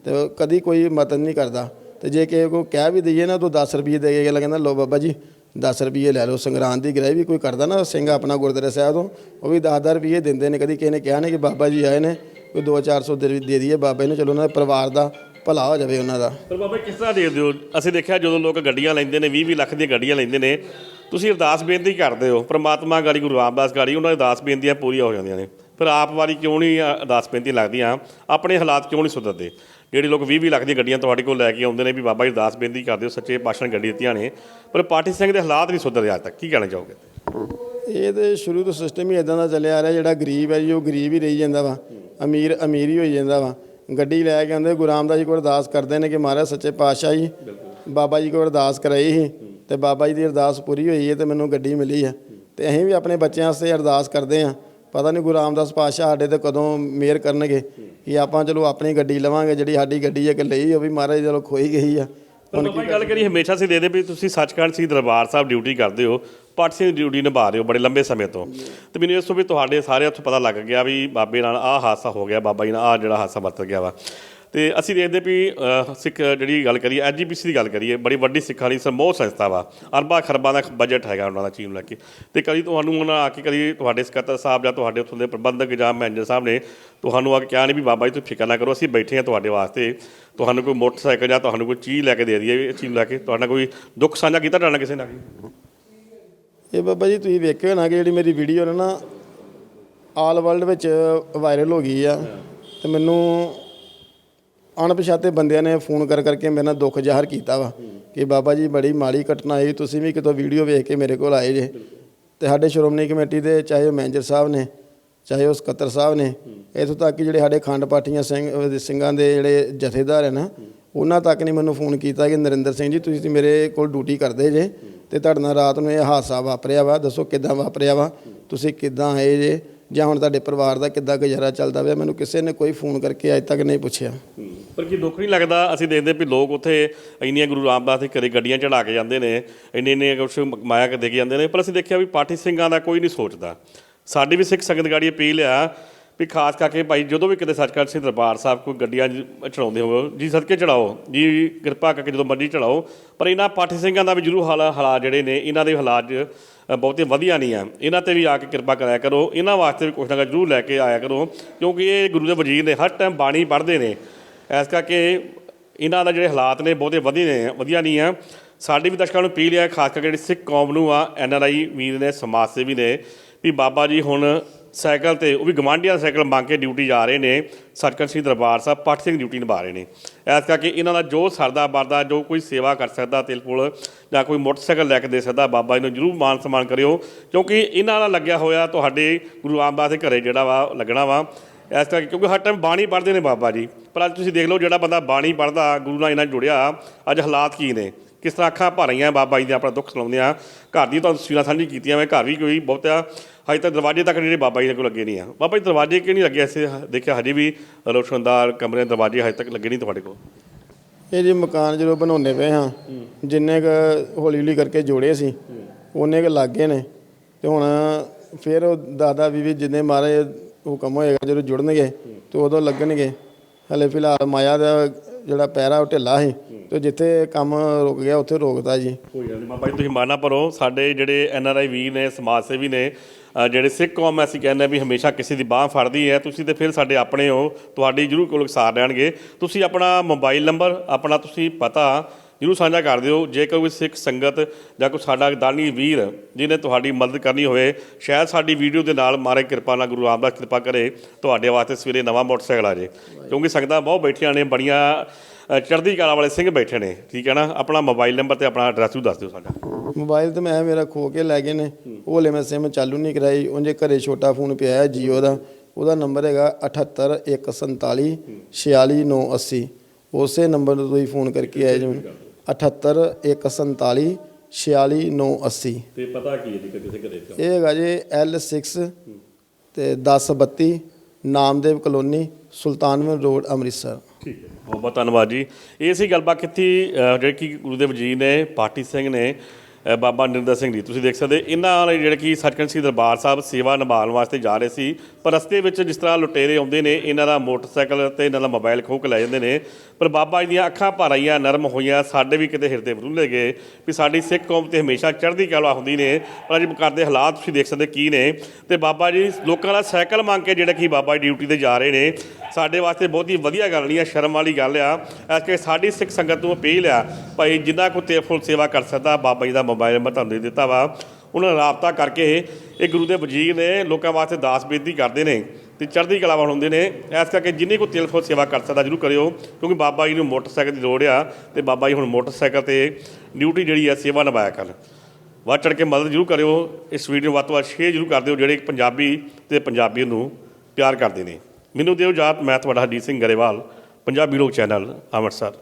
ਤੇ ਕਦੀ ਕੋਈ ਮਦਦ ਨਹੀਂ ਕਰਦਾ। ਤੇ ਜੇ ਕਿਸੇ ਕੋ ਕਹਿ ਵੀ ਦਈਏ ਨਾ ਤਾਂ 10 ਰੁਪਏ ਦੇ ਕੇ ਕਹਿੰਦਾ ਲੋ ਬਾਬਾ ਜੀ 10 ਰੁਪਏ ਲੈ ਲਓ। ਸੰਗਰਾਂਦ ਦੀ ਗ੍ਰਹਿ ਵੀ ਕੋਈ ਕਰਦਾ ਨਾ ਸਿੰਘ ਆਪਣਾ ਗੁਰਦੁਆਰਾ ਸਾਹਿਬ ਤੋਂ ਉਹ ਵੀ 10-10 ਰੁਪਏ ਦਿੰਦੇ ਨੇ। ਕਦੀ ਕਿਸੇ ਨੇ ਕਿਹਾ ਨੇ ਕਿ ਬਾਬਾ ਜੀ ਆਏ ਨੇ ਕੋਈ 2-400 ਦੇ ਦੇ ਦਈਏ ਬਾਬਾ ਜੀ ਨੂੰ ਚਲੋ ਉਹਨਾਂ ਦੇ ਪਰਿਵਾਰ ਦਾ ਭਲਾ ਹੋ ਜਾਵੇ ਉਹਨਾਂ ਦਾ। ਪਰ ਬਾਬਾ ਜੀ, ਕਿਸ ਤਰ੍ਹਾਂ ਦੇ ਦਿਓ ਅਸੀਂ ਦੇਖਿਆ ਜਦੋਂ ਲੋਕ ਗੱਡੀਆਂ ਲੈਂਦੇ ਨੇ 20 20 ਲੱਖ ਦੀਆਂ ਗੱਡੀਆਂ ਲੈਂਦੇ ਨੇ ਤੁਸੀਂ ਅਰਦਾਸ ਬੇਨਤੀ ਕਰਦੇ ਹੋ ਪ੍ਰਮਾਤਮਾ ਗਾੜੀ ਗੁਰੂ ਰਾਮਦਾਸ ਗਾੜੀ ਉਹਨਾਂ ਦੀ ਅਰਦਾਸ ਬੇਨਤੀਆਂ ਪੂਰੀਆਂ ਹੋ ਜਾਂਦੀਆਂ ਨੇ। ਪਰ ਆਪ ਵਾਰੀ ਕਿਉਂ ਨਹੀਂ ਅਰਦਾਸ ਬੇਨਤੀ ਲੱਗਦੀਆਂ? ਆਪਣੇ ਹਾਲਾਤ ਕਿਉਂ ਨਹੀਂ ਸੁਧਰਦੇ? ਜਿਹੜੇ ਲੋਕ 20 20 ਲੱਖ ਦੀਆਂ ਗੱਡੀਆਂ ਤੁਹਾਡੇ ਕੋਲ ਲੈ ਕੇ ਆਉਂਦੇ ਨੇ ਵੀ ਬਾਬਾ ਜੀ ਅਰਦਾਸ ਬੇਨਤੀ ਕਰਦੇ ਹੋ ਸੱਚੇ ਪਾਤਸ਼ਾਹ ਨੇ ਗੱਡੀ ਦਿੱਤੀਆਂ ਨੇ ਪਰ ਪਾਠੀ ਸਿੰਘ ਦੇ ਹਾਲਾਤ ਨਹੀਂ ਸੁਧਰਦੇ ਅੱਜ ਤੱਕ। ਕੀ ਕਹਿਣਾ ਚਾਹੋਗੇ? ਇਹ ਤੇ ਸ਼ੁਰੂ ਤੋਂ ਸਿਸਟਮ ਹੀ ਇਦਾਂ ਦਾ ਚੱਲਿਆ ਆ ਰਿਹਾ ਜਿਹੜਾ ਗਰੀਬ ਹੈ ਜੀ ਉਹ ਗਰੀਬ ਹੀ ਰਹੀ ਜਾਂਦਾ ਵਾ। ਅਮੀਰ ਅਮੀਰ ਹੀ ਹੋਈ ਜਾਂਦਾ ਵਾ। ਗੱਡੀ ਲੈ ਕੇ ਆਉਂਦੇ ਗੁਰੂ ਰਾਮਦਾਸ ਜੀ ਕੋਲ ਅਰਦਾਸ ਕਰਦੇ ਨੇ ਕਿ ਮਹਾਰਾਜ ਸੱਚੇ ਪਾਤਸ਼ਾਹ ਜੀ ਬਾਬਾ ਜੀ ਕੋਲ ਅਰਦਾਸ ਕਰਾਈ ਸੀ। ਤੇ ਬਾਬਾ ਜੀ ਦੀ ਅਰਦਾਸ ਪੂਰੀ ਹੋਈ ਹੈ ਤੇ ਮੈਨੂੰ ਗੱਡੀ ਮਿਲੀ ਹੈ। ਤੇ ਅਸੀਂ ਵੀ ਆਪਣੇ ਬੱਚਿਆਂ ਵਾਸਤੇ ਅਰਦਾਸ ਕਰਦੇ ਹਾਂ। ਪਤਾ ਨਹੀਂ ਗੁਰੂ ਰਾਮਦਾਸ ਪਾਤਸ਼ਾਹ ਸਾਡੇ ਤੇ ਕਦੋਂ ਮਿਹਰ ਕਰਨਗੇ ਕਿ ਆਪਾਂ ਚਲੋ ਆਪਣੀ ਗੱਡੀ ਲਵਾਂਗੇ ਜਿਹੜੀ ਸਾਡੀ ਗੱਡੀ ਹੈ ਕਿ ਲਈ ਉਹ ਵੀ ਮਹਾਰਾਜ ਚਲੋ ਖੋਈ ਗਈ ਆ। ਬਾਬਾ ਜੀ ਗੱਲ ਕਰੀ ਹਮੇਸ਼ਾ ਸੀ ਦੇ ਦੇ ਵੀ ਤੁਸੀਂ ਸੱਚਖੰਡ ਸੀ ਦਰਬਾਰ ਸਾਹਿਬ ਡਿਊਟੀ ਕਰਦੇ ਹੋ ਪਾਠ ਸਿੰਘ ਡਿਊਟੀ ਨਿਭਾ ਰਹੇ ਹੋ ਬੜੇ ਲੰਬੇ ਸਮੇਂ ਤੋਂ। ਤੇ ਮੈਨੂੰ ਇਸ ਤੋਂ ਵੀ ਤੁਹਾਡੇ ਸਾਰੇ ਉੱਥੋਂ ਪਤਾ ਲੱਗ ਗਿਆ ਵੀ ਬਾਬੇ ਨਾਲ ਆਹ ਹਾਦਸਾ ਹੋ ਗਿਆ ਬਾਬਾ ਜੀ ਨਾਲ ਆਹ ਜਿਹੜਾ ਹਾਦਸਾ ਵਰਤ ਗਿਆ ਵਾ। ਤੇ ਅਸੀਂ ਦੇਖਦੇ ਵੀ ਸਿੱਖ ਜਿਹੜੀ ਗੱਲ ਕਰੀਏ ਐਜੀਪੀਸੀ ਦੀ ਗੱਲ ਕਰੀਏ, ਬੜੀ ਵੱਡੀ ਸਿੱਖਾਂ ਦੀ ਸਮੂਹ ਸੰਸਥਾ ਵਾ। ਅਰਬਾਂ ਖਰਬਾਂ ਦਾ ਬਜਟ ਹੈਗਾ ਉਹਨਾਂ ਦਾ ਚੀਜ਼ ਨੂੰ ਲੈ ਕੇ। ਤੇ ਕਦੀ ਤੁਹਾਨੂੰ ਉਹਨਾਂ ਆ ਕੇ ਕਦੀ ਤੁਹਾਡੇ ਸਕੱਤਰ ਸਾਹਿਬ ਜਾਂ ਤੁਹਾਡੇ ਉੱਥੋਂ ਦੇ ਪ੍ਰਬੰਧਕ ਜਾਂ ਮੈਨੇਜਰ ਸਾਹਿਬ ਨੇ ਤੁਹਾਨੂੰ ਆ ਕੇ ਕਿਹਾ ਨਹੀਂ ਵੀ ਬਾਬਾ ਜੀ ਤੁਸੀਂ ਫਿਕਰ ਨਾ ਕਰੋ, ਅਸੀਂ ਬੈਠੇ ਹਾਂ ਤੁਹਾਡੇ ਵਾਸਤੇ। ਤੁਹਾਨੂੰ ਕੋਈ ਮੋਟਰਸਾਈਕਲ ਜਾਂ ਤੁਹਾਨੂੰ ਕੋਈ ਚੀਜ਼ ਲੈ ਕੇ ਦੇ ਦਈਏ, ਇਹ ਚੀਜ਼ ਨੂੰ ਲੈ ਕੇ ਤੁਹਾਡਾ ਕੋਈ ਦੁੱਖ ਸਾਂਝਾ ਕੀਤਾ ਤੁਹਾਡਾ ਕਿਸੇ ਨਾਲ ਇਹ ਬਾਬਾ ਜੀ ਤੁਸੀਂ ਵੇਖਿਓ ਨਾ ਕਿ ਜਿਹੜੀ ਮੇਰੀ ਵੀਡੀਓ ਨੇ ਨਾ ਆਲ ਵਰਲਡ ਵਿੱਚ ਵਾਇਰਲ ਹੋ ਗਈ ਆ। ਤੇ ਮੈਨੂੰ ਅਣਪਛਾਤੇ ਬੰਦਿਆਂ ਨੇ ਫੋਨ ਕਰ ਕਰਕੇ ਮੇਰੇ ਨਾਲ ਦੁੱਖ ਜ਼ਾਹਰ ਕੀਤਾ ਵਾ ਕਿ ਬਾਬਾ ਜੀ ਬੜੀ ਮਾੜੀ ਘਟਨਾ ਆਈ ਤੁਸੀਂ ਵੀ ਕਿਤੋਂ ਵੀਡੀਓ ਵੇਖ ਕੇ ਮੇਰੇ ਕੋਲ ਆਏ ਜੇ। ਤੇ ਸਾਡੇ ਸ਼੍ਰੋਮਣੀ ਕਮੇਟੀ ਦੇ ਚਾਹੇ ਉਹ ਮੈਨੇਜਰ ਸਾਹਿਬ ਨੇ, ਚਾਹੇ ਉਹ ਸਕੱਤਰ ਸਾਹਿਬ ਨੇ, ਇਥੋਂ ਤੱਕ ਕਿ ਜਿਹੜੇ ਸਾਡੇ ਖੰਡ ਪਾਠੀਆਂ ਸਿੰਘ ਸਿੰਘਾਂ ਦੇ ਜਿਹੜੇ ਜਥੇਦਾਰ ਹਨ, ਉਹਨਾਂ ਤੱਕ ਨਹੀਂ ਮੈਨੂੰ ਫੋਨ ਕੀਤਾ ਕਿ ਨਰਿੰਦਰ ਸਿੰਘ ਜੀ, ਤੁਸੀਂ ਮੇਰੇ ਕੋਲ ਡਿਊਟੀ ਕਰਦੇ ਜੇ ਤੇ ਤੁਹਾਡੇ ਨਾਲ ਰਾਤ ਨੂੰ ਇਹ ਹਾਦਸਾ ਵਾਪਰਿਆ ਵਾ, ਦੱਸੋ ਕਿੱਦਾਂ ਵਾਪਰਿਆ ਵਾ, ਤੁਸੀਂ ਕਿੱਦਾਂ ਆਏ ਜੇ? ਜਾਂ ਹੁਣ ਤੁਹਾਡੇ ਪਰਿਵਾਰ ਦਾ ਕਿੱਦਾਂ ਗੁਜ਼ਾਰਾ ਚੱਲਦਾ ਪਿਆ ਮੈਨੂੰ ਕਿਸੇ ਨੇ ਕੋਈ ਫੋਨ ਕਰਕੇ ਅੱਜ ਤੱਕ ਨਹੀਂ ਪੁੱਛਿਆ। ਪਰ ਕੀ ਦੁੱਖ ਨਹੀਂ ਲੱਗਦਾ? ਅਸੀਂ ਦੇਖਦੇ ਵੀ ਲੋਕ ਉੱਥੇ ਇੰਨੀਆਂ ਗੁਰੂ ਰਾਮਦਾਸ ਦੇ ਘਰੇ ਗੱਡੀਆਂ ਚੜਾ ਕੇ ਜਾਂਦੇ ਨੇ ਇੰਨੇ ਇੰਨੇ ਕੁਛ ਮਾਇਆ ਕੇ ਦੇ ਕੇ ਜਾਂਦੇ ਨੇ ਪਰ ਅਸੀਂ ਦੇਖਿਆ ਵੀ ਪਾਠੀ ਸਿੰਘਾਂ ਦਾ ਕੋਈ ਨਹੀਂ ਸੋਚਦਾ। ਸਾਡੀ ਵੀ ਸਿੱਖ ਸੰਗਤ ਗਾੜੀ ਅਪੀਲ ਆ ਵੀ ਖਾਸ ਕਰਕੇ ਭਾਈ ਜਦੋਂ ਵੀ ਕਿਤੇ ਸੱਚਖੰਡ ਸਿੰਘ ਦਰਬਾਰ ਸਾਹਿਬ ਕੋਈ ਗੱਡੀਆਂ ਜ- ਚੜਾਉਂਦੇ ਹੋ ਜੀ ਸਦਕੇ ਚੜਾਓ ਜੀ ਕਿਰਪਾ ਕਰਕੇ ਜਦੋਂ ਮਰਜ਼ੀ ਚੜਾਓ ਪਰ ਇਹਨਾਂ ਪਾਠੀ ਸਿੰਘਾਂ ਦਾ ਵੀ ਜਰੂਰ ਹਾਲ ਹਾਲਾਤ ਜਿਹੜੇ ਨੇ ਇਹਨਾਂ ਦੇ ਹਾਲਾਤ ਅ, ਬਹੁਤੇ ਵਧੀਆ ਨਹੀਂ ਆ। ਇਹਨਾਂ ਤੇ ਵੀ ਆ ਕੇ ਕਿਰਪਾ ਕਰਾਇਆ ਕਰੋ। ਇਹਨਾਂ ਵਾਸਤੇ ਵੀ ਕੁਛ ਨਾ ਕੁਛ ਜਰੂਰ ਲੈ ਕੇ ਆਇਆ ਕਰੋ, ਕਿਉਂਕਿ ਇਹ ਗੁਰੂ ਦੇ ਵਜੀਰ ਨੇ ਹਰ ਟਾਈਮ ਬਾਣੀ ਪੜ੍ਹਦੇ ਨੇ। ਇਸ ਕਰਕੇ ਇਹਨਾਂ ਦਾ ਜਿਹੜੇ ਹਾਲਾਤ ਨੇ ਬਹੁਤੇ ਵਧੀਆ ਨੇ, ਵਧੀਆ ਨਹੀਂ ਆ। ਸਾਡੇ ਵੀ ਦਰਸ਼ਕਾਂ ਨੂੰ ਅਪੀਲ ਹੈ ਖਾਸ ਕਰਕੇ ਜਿਹੜੀ ਸਿੱਖ ਕੌਮ ਨੂੰ ਆ, ਐਨ ਆਰ ਆਈ ਵੀਰ ਨੇ, ਸਮਾਜ ਸੇਵੀ ਨੇ, ਵੀ ਬਾਬਾ ਜੀ ਹੁਣ ਸਾਈਕਲ ਤੇ, ਉਹ ਵੀ ਗਵਾਂਢੀਆਂ ਦਾ ਸਾਈਕਲ ਮੰਗ ਕੇ ਡਿਊਟੀ ਜਾ ਰਹੇ ਨੇ। ਸਤਕੰਦ ਸ਼੍ਰੀ ਦਰਬਾਰ ਸਾਹਿਬ ਪੱਟ ਸਿੰਘ ਡਿਊਟੀ ਨਿਭਾ ਰਹੇ ਨੇ। ਇਸ ਕਰਕੇ ਇਹਨਾਂ ਦਾ ਜੋ ਸਰਦਾ ਵਰਦਾ, ਜੋ ਕੋਈ ਸੇਵਾ ਕਰ ਸਕਦਾ ਤਿਲ ਪੁਲ ਜਾਂ ਕੋਈ ਮੋਟਰਸਾਈਕਲ ਲੈ ਕੇ ਦੇ ਸਕਦਾ, ਬਾਬਾ ਜੀ ਨੂੰ ਜਰੂਰ ਮਾਨ ਸਨਮਾਨ ਕਰਿਓ। ਕਿਉਂਕਿ ਇਹਨਾਂ ਨਾਲ ਲੱਗਿਆ ਹੋਇਆ ਤੁਹਾਡੇ ਗੁਰੂ ਰਾਮਦਾਸ ਦੇ ਘਰੇ ਜਿਹੜਾ ਵਾ, ਲੱਗਣਾ ਵਾ। ਇਸ ਕਰਕੇ ਕਿਉਂਕਿ ਹਰ ਟਾਈਮ ਬਾਣੀ ਪੜ੍ਹਦੇ ਨੇ ਬਾਬਾ ਜੀ। ਪਰ ਅੱਜ ਤੁਸੀਂ ਦੇਖ ਲਓ ਜਿਹੜਾ ਬੰਦਾ ਬਾਣੀ ਪੜ੍ਹਦਾ, ਗੁਰੂ ਨਾਲ ਇਹਨਾਂ ਜੁੜਿਆ, ਅੱਜ ਹਾਲਾਤ ਕੀ ਨੇ? ਕਿਸ ਤਰ੍ਹਾਂ ਅੱਖਾਂ ਭਰ ਰਹੀਆਂ ਬਾਬਾ ਜੀ ਦੇ ਆਪਣਾ ਦੁੱਖ ਸੁਣਾਉਂਦੇ ਆ ਘਰ ਦੀ ਤੁਹਾਨੂੰ ਤਸਵੀਰਾਂ ਸਾਂਝੀ ਕੀਤੀਆਂ, ਮੈਂ ਘਰ ਵੀ ਕੋਈ ਬਹੁਤਾ ਹਜੇ ਤੱਕ ਦਰਵਾਜ਼ੇ ਤੱਕ ਜਿਹੜੇ ਬਾਬਾ ਜੀ ਦੇ ਕੋਲ ਲੱਗੇ ਨਹੀਂ ਆ। ਬਾਬਾ ਜੀ ਦਰਵਾਜ਼ੇ ਕਿਉਂ ਨਹੀਂ ਲੱਗੇ? ਐਸੇ ਦੇਖਿਆ ਹਜੇ ਵੀ ਰੋਸ਼ਨਦਾਰ ਕਮਰੇ ਦਰਵਾਜ਼ੇ ਹਜੇ ਤੱਕ ਲੱਗੇ ਨਹੀਂ ਤੁਹਾਡੇ ਕੋਲ। ਇਹ ਜੀ ਮਕਾਨ ਜਦੋਂ ਬਣਾਉਂਦੇ ਪਏ ਹਾਂ ਜਿੰਨੇ ਕ ਹੌਲੀ ਹੌਲੀ ਕਰਕੇ ਜੋੜੇ ਸੀ ਉਹਨੇ ਕ ਲੱਗੇ ਨੇ। ਤੇ ਹੁਣ ਫਿਰ ਉਹ ਦਾਦਾ ਬੀਬੀ ਜਿੰਨੇ ਮਾਰੇ ਹੁਕਮ ਹੋਏਗਾ ਜਦੋਂ ਜੁੜਨਗੇ ਤੇ ਉਦੋਂ ਲੱਗਣਗੇ। ਹਲੇ ਫਿਲਹਾਲ ਮਾਇਆ ਦਾ ਜਿਹੜਾ ਪੈਰਾ ਉਹ ਢਿੱਲਾ ਸੀ ਤੇ ਜਿੱਥੇ ਕੰਮ ਰੁਕ ਗਿਆ ਉੱਥੇ ਰੋਕਦਾ ਜੀ। ਕੋਈ ਗੱਲ ਨਹੀਂ ਬਾਬਾ ਜੀ ਤੁਸੀਂ ਮਾਨਾ ਭਰੋ। ਸਾਡੇ ਜਿਹੜੇ ਐਨ ਆਰ ਆਈ ਵੀਰ ਨੇ ਸਮਾਜ ਸੇਵੀ ਨੇ ਜਿਹੜੇ ਸਿੱਖ ਕੌਮ ਹੈ ਅਸੀਂ ਕਹਿੰਦੇ ਹਾਂ ਵੀ ਹਮੇਸ਼ਾ ਕਿਸੇ ਦੀ ਬਾਹ ਫੜਦੀ ਹੈ, ਤੁਸੀਂ ਤੇ ਫਿਰ ਸਾਡੇ ਆਪਣੇ ਹੋ, ਤੁਹਾਡੀ ਜਰੂਰ ਕੋਲ ਸਾਰ ਲੈਣਗੇ। ਤੁਸੀਂ ਆਪਣਾ ਮੋਬਾਈਲ ਨੰਬਰ ਆਪਣਾ ਤੁਸੀਂ ਪਤਾ ਜਰੂਰ ਸਾਂਝਾ ਕਰ ਦਿਓ ਜੇ ਕੋਈ ਸਿੱਖ ਸੰਗਤ ਜਾਂ ਕੋਈ ਸਾਡਾ ਦਾਨੀ ਵੀਰ ਜਿਹਨੇ ਤੁਹਾਡੀ ਮਦਦ ਕਰਨੀ ਹੋਵੇ, ਸ਼ਾਇਦ ਸਾਡੀ ਵੀਡੀਓ ਦੇ ਨਾਲ ਮਾਰੇ ਕਿਰਪਾ ਨਾਲ ਗੁਰੂ ਰਾਮਦਾਸ ਕਿਰਪਾ ਕਰੇ, ਤੁਹਾਡੇ ਵਾਸਤੇ ਸਵੇਰੇ ਨਵਾਂ ਮੋਟਰਸਾਈਕਲ ਆ ਜੇ। ਕਿਉਂਕਿ ਸੰਗਤਾਂ ਬਹੁਤ ਬੈਠੀਆਂ ਨੇ, ਬੜੀਆਂ ਚੜ੍ਹਦੀ ਕਲਾ ਵਾਲੇ ਸਿੰਘ ਬੈਠੇ ਨੇ ਠੀਕ ਹੈ ਨਾ? ਆਪਣਾ ਮੋਬਾਈਲ ਨੰਬਰ ਤੇ ਆਪਣਾ ਐਡਰੈਸ ਵੀ ਦੱਸ ਦਿਓ ਸਾਡਾ। ਮੋਬਾਈਲ ਤੇ ਮੈਂ ਮੇਰਾ ਖੋ ਕੇ ਲੈ ਗਏ ਨੇ ਉਹ ਲੈ ਮੈਂ ਸਿਮ ਚਾਲੂ ਨਹੀਂ ਕਰਾਈ ਉਹਦੇ ਘਰੇ ਛੋਟਾ ਫੋਨ ਪਿਆ ਹੈ ਜੀਓ ਦਾ ਉਹਦਾ ਨੰਬਰ ਹੈਗਾ 78147 46980 ਉਸੇ ਨੰਬਰ ਤੋਂ ਤੁਸੀਂ ਫੋਨ ਕਰਕੇ ਆਏ ਜੀ 78147 46980 ਤੇ ਪਤਾ ਕੀ ਹੈ ਜੀ ਕਿਸੇ ਘਰੇ ਇਹ ਹੈਗਾ ਜੀ L6 ਤੇ 1032 ਨਾਮਦੇਵ ਕਲੋਨੀ ਸੁਲਤਾਨਵਿੰਦ ਰੋਡ ਅੰਮ੍ਰਿਤਸਰ। ਠੀਕ ਹੈ। ਬਹੁਤ ਬਹੁਤ ਧੰਨਵਾਦ ਜੀ। ਇਹ ਸੀ ਗੱਲਬਾਤ ਕੀਤੀ ਅ, ਜਿਹੜੀ ਕਿ ਗੁਰੂਦੇਵ ਜੀ ਨੇ ਪਾਟੀ ਸਿੰਘ ਨੇ ਬਾਬਾ ਨਿਰਦਾ ਸਿੰਘ ਜੀ। ਤੁਸੀਂ ਦੇਖ ਸਕਦੇ ਇਹਨਾਂ ਨੇ ਜਿਹੜੇ ਕਿ ਸੱਚਖੰਡ ਸ੍ਰੀ ਦਰਬਾਰ ਸਾਹਿਬ ਸੇਵਾ ਨਿਭਾਉਣ ਵਾਸਤੇ ਜਾ ਰਹੇ ਸੀ। ਪਰ ਰਸਤੇ ਵਿੱਚ ਜਿਸ ਤਰ੍ਹਾਂ ਲੁਟੇਰੇ ਆਉਂਦੇ ਨੇ ਇਹਨਾਂ ਦਾ ਮੋਟਰਸਾਈਕਲ ਤੇ ਇਹਨਾਂ ਦਾ ਮੋਬਾਈਲ ਖੋਹ ਕੇ ਲੈ ਜਾਂਦੇ ਨੇ। ਪਰ ਬਾਬਾ ਜੀ ਦੀਆਂ ਅੱਖਾਂ ਭਰ ਆਈਆਂ, ਨਰਮ ਹੋਈਆਂ, ਸਾਡੇ ਵੀ ਕਿਤੇ ਹਿਰਦੇ ਬਰੂਲੇ ਗਏ ਵੀ ਸਾਡੀ ਸਿੱਖ ਕੌਮ ਤੇ ਹਮੇਸ਼ਾ ਚੜ੍ਹਦੀ ਕਲਾ ਹੁੰਦੀ ਨੇ। ਪਰ ਅੱਜ ਘਰ ਦੇ ਹਾਲਾਤ ਤੁਸੀਂ ਦੇਖ ਸਕਦੇ ਕੀ ਨੇ। ਤੇ ਬਾਬਾ ਜੀ ਲੋਕਾਂ ਦਾ ਸਾਈਕਲ ਮੰਗ ਕੇ ਜਿਹੜਾ ਕਿ ਬਾਬਾ ਜੀ ਡਿਊਟੀ ਤੇ ਜਾ ਰਹੇ ਨੇ, ਸਾਡੇ ਵਾਸਤੇ ਬਹੁਤ ਹੀ ਵਧੀਆ ਗੱਲ ਨਹੀਂ ਆ, ਸ਼ਰਮ ਵਾਲੀ ਗੱਲ ਆ। ਇਸ ਕਿ ਸਾਡੀ ਸਿੱਖ ਸੰਗਤ ਨੂੰ ਅਪੀਲ ਆ, ਭਾਈ ਜਿੰਨਾ ਕੋ ਤੇ ਫੁੱਲ ਸੇਵਾ ਕਰ ਸਕਦਾ, ਬਾਬਾ ਜੀ ਦਾ ਮੋਬਾਈਲ ਨੰਬਰ ਤੁਹਾਨੂੰ ਦੇ ਦਿੱਤਾ ਵਾ। ਉਹਨਾਂ ਨਾਲ ਰਾਬਤਾ ਕਰਕੇ ਇਹ ਗੁਰੂ ਦੇ ਵਜੀਰ ਨੇ ਲੋਕਾਂ ਵਾਸਤੇ ਦਾਸ ਬੇਦੀ ਕਰਦੇ ਨੇ। ਤੇ ਚੜ੍ਹਦੀ ਕਲਾ ਵਾਲ ਹੁੰਦੇ ਨੇ। ਇਸ ਕਰਕੇ ਜਿੰਨੀ ਕੋ ਤੇਲ ਫੁੱਲ ਸੇਵਾ ਕਰ ਸਕਦਾ, ਜਰੂਰ ਕਰਿਓ, ਕਿਉਂਕਿ ਬਾਬਾ ਜੀ ਨੂੰ ਮੋਟਰਸਾਈਕਲ ਦੀ ਲੋੜ ਆ ਤੇ ਬਾਬਾ ਜੀ ਹੁਣ ਮੋਟਰਸਾਈਕਲ ਤੇ ਡਿਊਟੀ ਜਿਹੜੀ ਆ, ਸੇਵਾ ਨਿਭਾਇਆ ਕਰਨ। ਵੱਧ ਚੜ੍ਹ ਕੇ ਮਦਦ ਜਰੂਰ ਕਰਿਓ। ਇਸ ਵੀਡੀਓ ਨੂੰ ਵੱਧ ਤੋਂ ਵੱਧ ਸ਼ੇਅਰ ਜਰੂਰ ਕਰ ਦਿਓ, ਜਿਹੜੇ ਪੰਜਾਬੀ ਤੇ ਪੰਜਾਬੀ ਨੂੰ ਪਿਆਰ ਕਰਦੇ ਨੇ। ਮੈਨੂੰ ਦਿਓ ਜਾਤ ਮੈਂ ਤੁਹਾਡਾ ਹਰਜੀਤ ਸਿੰਘ ਗਰੇਵਾਲ, ਪੰਜਾਬੀ ਲੋਕ ਚੈਨਲ, ਅੰਮ੍ਰਿਤਸਰ।